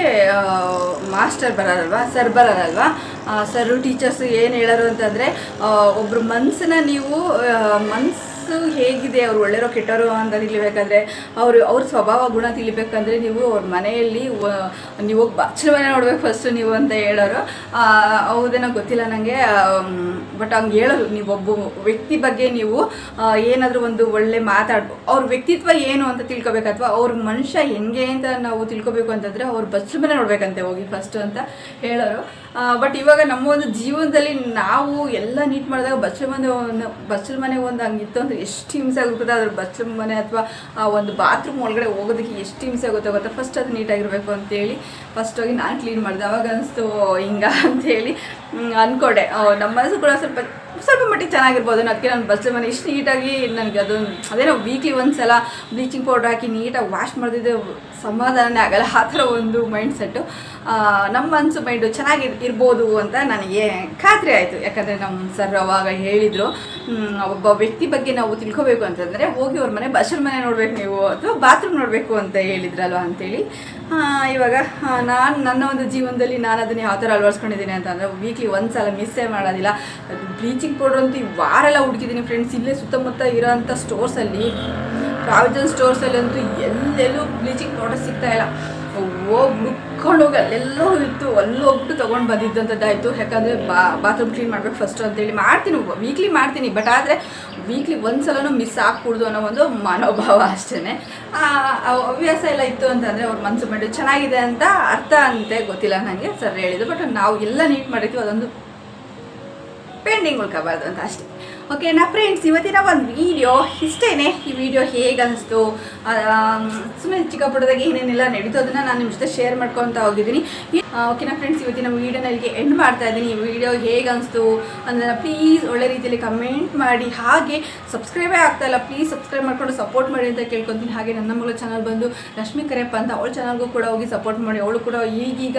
ಮಾಸ್ಟರ್ ಬರೋರಲ್ವಾ ಸರ್ ಬರೋರಲ್ವಾ ಸರ್ ಟೀಚರ್ಸ್ ಏನು ಹೇಳೋರು ಅಂತಂದರೆ ಒಬ್ಬರು ಮನ್ಸನ್ನ ನೀವು ಮನ್ಸು ಮನಸ್ಸು ಹೇಗಿದೆ, ಅವ್ರು ಒಳ್ಳೆಯರೋ ಕೆಟ್ಟರೋ ಅಂತ ತಿಳಿಬೇಕಾದ್ರೆ, ಅವರು, ಅವ್ರ ಸ್ವಭಾವ ಗುಣ ತಿಳಿಬೇಕಂದ್ರೆ ನೀವು ಅವ್ರ ಮನೆಯಲ್ಲಿ ನೀವು ಹೋಗಿ ಬಚ್ಚಲ ಮನೆ ನೋಡ್ಬೇಕು ಫಸ್ಟು ನೀವು ಅಂತ ಹೇಳೋರು. ಹೌದೇನೋ ಗೊತ್ತಿಲ್ಲ ನನಗೆ ಬಟ್ ಹಂಗೆ ಹೇಳೋರು. ನೀವು ಒಬ್ಬ ವ್ಯಕ್ತಿ ಬಗ್ಗೆ ನೀವು ಏನಾದರೂ ಒಂದು ಒಳ್ಳೆ ಮಾತಾಡ್ಬೋ ಅವ್ರ ವ್ಯಕ್ತಿತ್ವ ಏನು ಅಂತ ತಿಳ್ಕೊಬೇಕು ಅಥವಾ ಅವ್ರ ಮನುಷ್ಯ ಹೆಂಗೆ ಅಂತ ನಾವು ತಿಳ್ಕೊಬೇಕು ಅಂತಂದರೆ ಅವ್ರು ಬಚ್ಚಲ ಮನೆ ನೋಡ್ಬೇಕಂತೆ ಹೋಗಿ ಫಸ್ಟು ಅಂತ ಹೇಳೋರು. ಬಟ್ ಇವಾಗ ನಮ್ಮ ಒಂದು ಜೀವನದಲ್ಲಿ ನಾವು ಎಲ್ಲ ನೀಟ್ ಮಾಡಿದಾಗ ಬಚ್ಚಲ ಮನೆ ಒಂದು, ಬಚ್ಚಲ ಮನೆ ಒಂದು ಹಂಗಿತ್ತು ಅಂದರೆ ಎಷ್ಟು ಹಿಂಸೆ ಆಗುತ್ತದೆ. ಅದ್ರ ಬಚ್ಚಲ ಮನೆ ಅಥವಾ ಆ ಒಂದು ಬಾತ್ರೂಮ್ ಒಳಗಡೆ ಹೋಗೋದಕ್ಕೆ ಎಷ್ಟು ಹಿಂಸೆ ಆಗುತ್ತೆ ಗೊತ್ತಾ? ಫಸ್ಟ್ ಅದು ನೀಟಾಗಿರಬೇಕು ಅಂತೇಳಿ ಫಸ್ಟ್ ಹೋಗಿ ನಾನು ಕ್ಲೀನ್ ಮಾಡಿದೆ. ಅವಾಗ ಅನಿಸ್ತು ಹಿಂಗ ಅಂತೇಳಿ ಅಂದ್ಕೊಂಡೆ ನಮ್ಮ ಮನಸ್ಸು ಕೂಡ ಸ್ವಲ್ಪ ಸ್ವಲ್ಪ ಮಟ್ಟಿಗೆ ಚೆನ್ನಾಗಿರ್ಬೋದು. ಅದಕ್ಕೆ ನಾನು ಬಸ್ ಮನೆ ಇಷ್ಟು ನೀಟಾಗಿ ನನಗೆ ಅದು ಅದೇನೋ ವೀಕ್ಲಿ ಒಂದು ಸಲ ಬ್ಲೀಚಿಂಗ್ ಪೌಡ್ರ್ ಹಾಕಿ ನೀಟಾಗಿ ವಾಶ್ ಮಾಡಿದ್ರೆ ಸಮಾಧಾನನೇ ಆಗಲ್ಲ. ಆ ಥರ ಒಂದು ಮೈಂಡ್ ಸೆಟ್ಟು ನಮ್ಮ ಮನಸ್ಸು ಮೈಂಡು ಚೆನ್ನಾಗಿ ಇರ್ಬೋದು ಅಂತ ನನಗೆ ಖಾತ್ರಿ ಆಯಿತು. ಯಾಕಂದರೆ ನಮ್ಮ ಸರ್ ಅವಾಗ ಹೇಳಿದರು ಒಬ್ಬ ವ್ಯಕ್ತಿ ಬಗ್ಗೆ ನಾವು ತಿಳ್ಕೊಬೇಕು ಅಂತಂದರೆ ಹೋಗಿ ಅವ್ರ ಮನೆ ಬಚ್ಚಲ ಮನೆ ನೋಡ್ಬೇಕು ನೀವು, ಅಥವಾ ಬಾತ್ರೂಮ್ ನೋಡಬೇಕು ಅಂತ ಹೇಳಿದ್ರಲ್ವ? ಅಂತೇಳಿ. ಇವಾಗ ನಾನು ನನ್ನ ಒಂದು ಜೀವನದಲ್ಲಿ ನಾನು ಅದನ್ನು ಯಾವ ಥರ ಅಳವಡಿಸ್ಕೊಂಡಿದ್ದೀನಿ ಅಂತಂದರೆ ವೀಕ್ಲಿ ಒಂದು ಸಲ ಮಿಸ್ಸೇ ಮಾಡೋದಿಲ್ಲ. ಬ್ಲೀಚಿಂಗ್ ಪೌಡ್ರ್ ಅಂತೂ ಈ ವಾರೆಲ್ಲ ಹುಡುಕಿದ್ದೀನಿ ಫ್ರೆಂಡ್ಸ್ ಇಲ್ಲೇ ಸುತ್ತಮುತ್ತ ಇರೋಂಥ ಸ್ಟೋರ್ಸಲ್ಲಿ ಪ್ರಾವಿಜನ್ ಸ್ಟೋರ್ಸಲ್ಲಿ ಅಂತೂ ಎಲ್ಲೆಲ್ಲೂ ಬ್ಲೀಚಿಂಗ್ ಪೌಡರ್ ಸಿಗ್ತಾ ಇಲ್ಲ. ಹೋಗಿ ಹುಡ್ಕೊಂಡು ಹೋಗಿ ಅಲ್ಲೆಲ್ಲೋ ಇತ್ತು ಅಲ್ಲಿ ಹೋಗ್ಬಿಟ್ಟು ತೊಗೊಂಡು ಬಂದಿದ್ದಂಥದ್ದಾಯಿತು. ಯಾಕಂದರೆ ಬಾ ಬಾತ್ರೂಮ್ ಕ್ಲೀನ್ ಮಾಡ್ಬೇಕು ಫಸ್ಟು ಅಂತೇಳಿ ಮಾಡ್ತೀನಿ ವೀಕ್ಲಿ ಮಾಡ್ತೀನಿ. ಬಟ್ ಆದರೆ ವೀಕ್ಲಿ ಒಂದು ಸಲನೂ ಮಿಸ್ ಆಗ್ಕೂಡ್ದು ಅನ್ನೋ ಒಂದು ಮನೋಭಾವ ಅಷ್ಟೇ ಹವ್ಯಾಸ ಎಲ್ಲ ಇತ್ತು ಅಂತಂದರೆ ಅವ್ರ ಮನಸ್ಸು ಮಾಡಿ ಚೆನ್ನಾಗಿದೆ ಅಂತ ಅರ್ಥ ಅಂತೆ, ಗೊತ್ತಿಲ್ಲ ನನಗೆ ಸರ್ ಹೇಳಿದ್ದು. ಬಟ್ ನಾವು ಎಲ್ಲ ನೀಟ್ ಮಾಡಿದ್ವಿ ಅದೊಂದು ಪೆಂಡಿಂಗ್ ಉಳ್ಕೋಬಾರ್ದು ಅಂತ ಅಷ್ಟೇ. ಓಕೆನಾ ಫ್ರೆಂಡ್ಸ್ ಇವತ್ತಿನ ಒಂದು ವಿಡಿಯೋ ಇಷ್ಟೇನೆ ಈ ವಿಡಿಯೋ ಹೇಗನ್ನಿಸ್ತು ಸುಮ್ಮನೆ ಚಿಕ್ಕ ಪುಟ್ಟದಾಗ ಏನೇನೆಲ್ಲ ನಡೀತು ಅದನ್ನು ನಾನು ನಿಮ್ಮ ಜೊತೆ ಶೇರ್ ಮಾಡ್ಕೊತ ಹೋಗಿದ್ದೀನಿ. ಓಕೆನಾ ಫ್ರೆಂಡ್ಸ್ ಇವತ್ತಿನ ವಿಡಿಯೋನ ಇಲ್ಲಿಗೆ ಎಂಡ್ ಮಾಡ್ತಾ ಇದ್ದೀನಿ. ಈ ವಿಡಿಯೋ ಹೇಗೆ ಅನಿಸ್ತು ಅಂದರೆ ಪ್ಲೀಸ್ ಒಳ್ಳೆ ರೀತಿಯಲ್ಲಿ ಕಮೆಂಟ್ ಮಾಡಿ. ಹಾಗೆ ಸಬ್ಸ್ಕ್ರೈಬೇ ಆಗ್ತಾ ಇಲ್ಲ ಪ್ಲೀಸ್ ಸಬ್ಸ್ಕ್ರೈಬ್ ಮಾಡ್ಕೊಂಡು ಸಪೋರ್ಟ್ ಮಾಡಿ ಅಂತ ಕೇಳ್ಕೊತೀನಿ. ಹಾಗೆ ನನ್ನ ಮಗಳ ಚಾನಲ್ ಬಂದು ರಶ್ಮಿ ಕರೆಯಪ್ಪ ಅಂತ ಅವಳ ಚಾನಲ್ಗೂ ಕೂಡ ಹೋಗಿ ಸಪೋರ್ಟ್ ಮಾಡಿ. ಅವಳು ಕೂಡ ಈಗೀಗ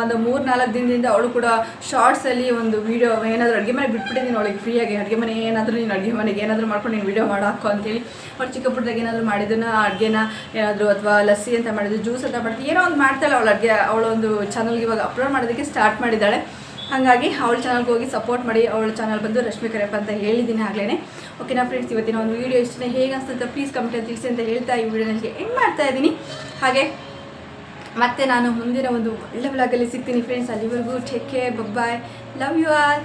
ಒಂದು ಮೂರು ನಾಲ್ಕು ದಿನದಿಂದ ಅವಳು ಕೂಡ ಶಾರ್ಟ್ಸಲ್ಲಿ ಒಂದು ವೀಡಿಯೋ ಏನಾದರೂ ಅಡುಗೆ ಮನೆ ಬಿಟ್ಬಿಟ್ಟಿದ್ದೀನಿ ಅವಳಿಗೆ ಫ್ರೀಯಾಗಿ ಅಡುಗೆ ಮನೆ, ಏನಾದರೂ ನೀನು ಅಡುಗೆ ಮನೆಗೆ ಏನಾದರೂ ಮಾಡ್ಕೊಂಡು ನೀನು ವೀಡಿಯೋ ಮಾಡೋ, ಹಾಕೋ ಅಂತೇಳಿ. ಅವ್ಳು ಚಿಕ್ಕ ಪುಟ್ಟದಾಗ ಏನಾದರೂ ಮಾಡಿದ್ದನ್ನು, ಅಡುಗೆನ ಏನಾದರೂ ಅಥವಾ ಲಸ್ಸಿ ಅಂತ ಮಾಡಿದ್ದು, ಜ್ಯೂಸ್ ಅಂತ ಮಾಡ್ತೀನಿ ಏನೋ ಒಂದು ಮಾಡ್ತಾಳೆ ಅವಳು ಅಡುಗೆ ಅವಳೊಂದು ಚಾನಲ್ಗೆ ಇವಾಗ ಅಪ್ಲೋಡ್ ಮಾಡೋದಕ್ಕೆ ಸ್ಟಾರ್ಟ್ ಮಾಡಿದ್ದಾಳೆ. ಹಾಗಾಗಿ ಅವಳ ಚಾನಲ್ಗೆ ಹೋಗಿ ಸಪೋರ್ಟ್ ಮಾಡಿ ಅವಳ ಚಾನಲ್ ಬಂದು ರಶ್ಮಿ ಕರೆಪ್ಪ ಅಂತ ಹೇಳಿದ್ದೀನಿ ಆಗಲೇ ಓಕೆನಾ ಫ್ರೆಂಡ್ಸ್ ಇವತ್ತಿನ ಒಂದು ವೀಡಿಯೋ ಇಷ್ಟನೇ ಹೇಗೆ ಅನ್ಸುತ್ತೆ ಪ್ಲೀಸ್ ಕಮೆಂಟ್ ತಿಳಿಸಿ ಅಂತ ಹೇಳ್ತಾ ಈ ವಿಡಿಯೋನಲ್ಲಿ ಎಂಡ್ ಮಾಡ್ತಾ ಇದ್ದೀನಿ. ಹಾಗೆ ಮತ್ತೆ ನಾನು ಮುಂದಿನ ಒಂದು ಒಳ್ಳೆ ಬ್ಲಾಗಲ್ಲಿ ಸಿಗ್ತೀನಿ ಫ್ರೆಂಡ್ಸ್ ಅಲ್ಲಿವರೆಗೂ take care bye love you all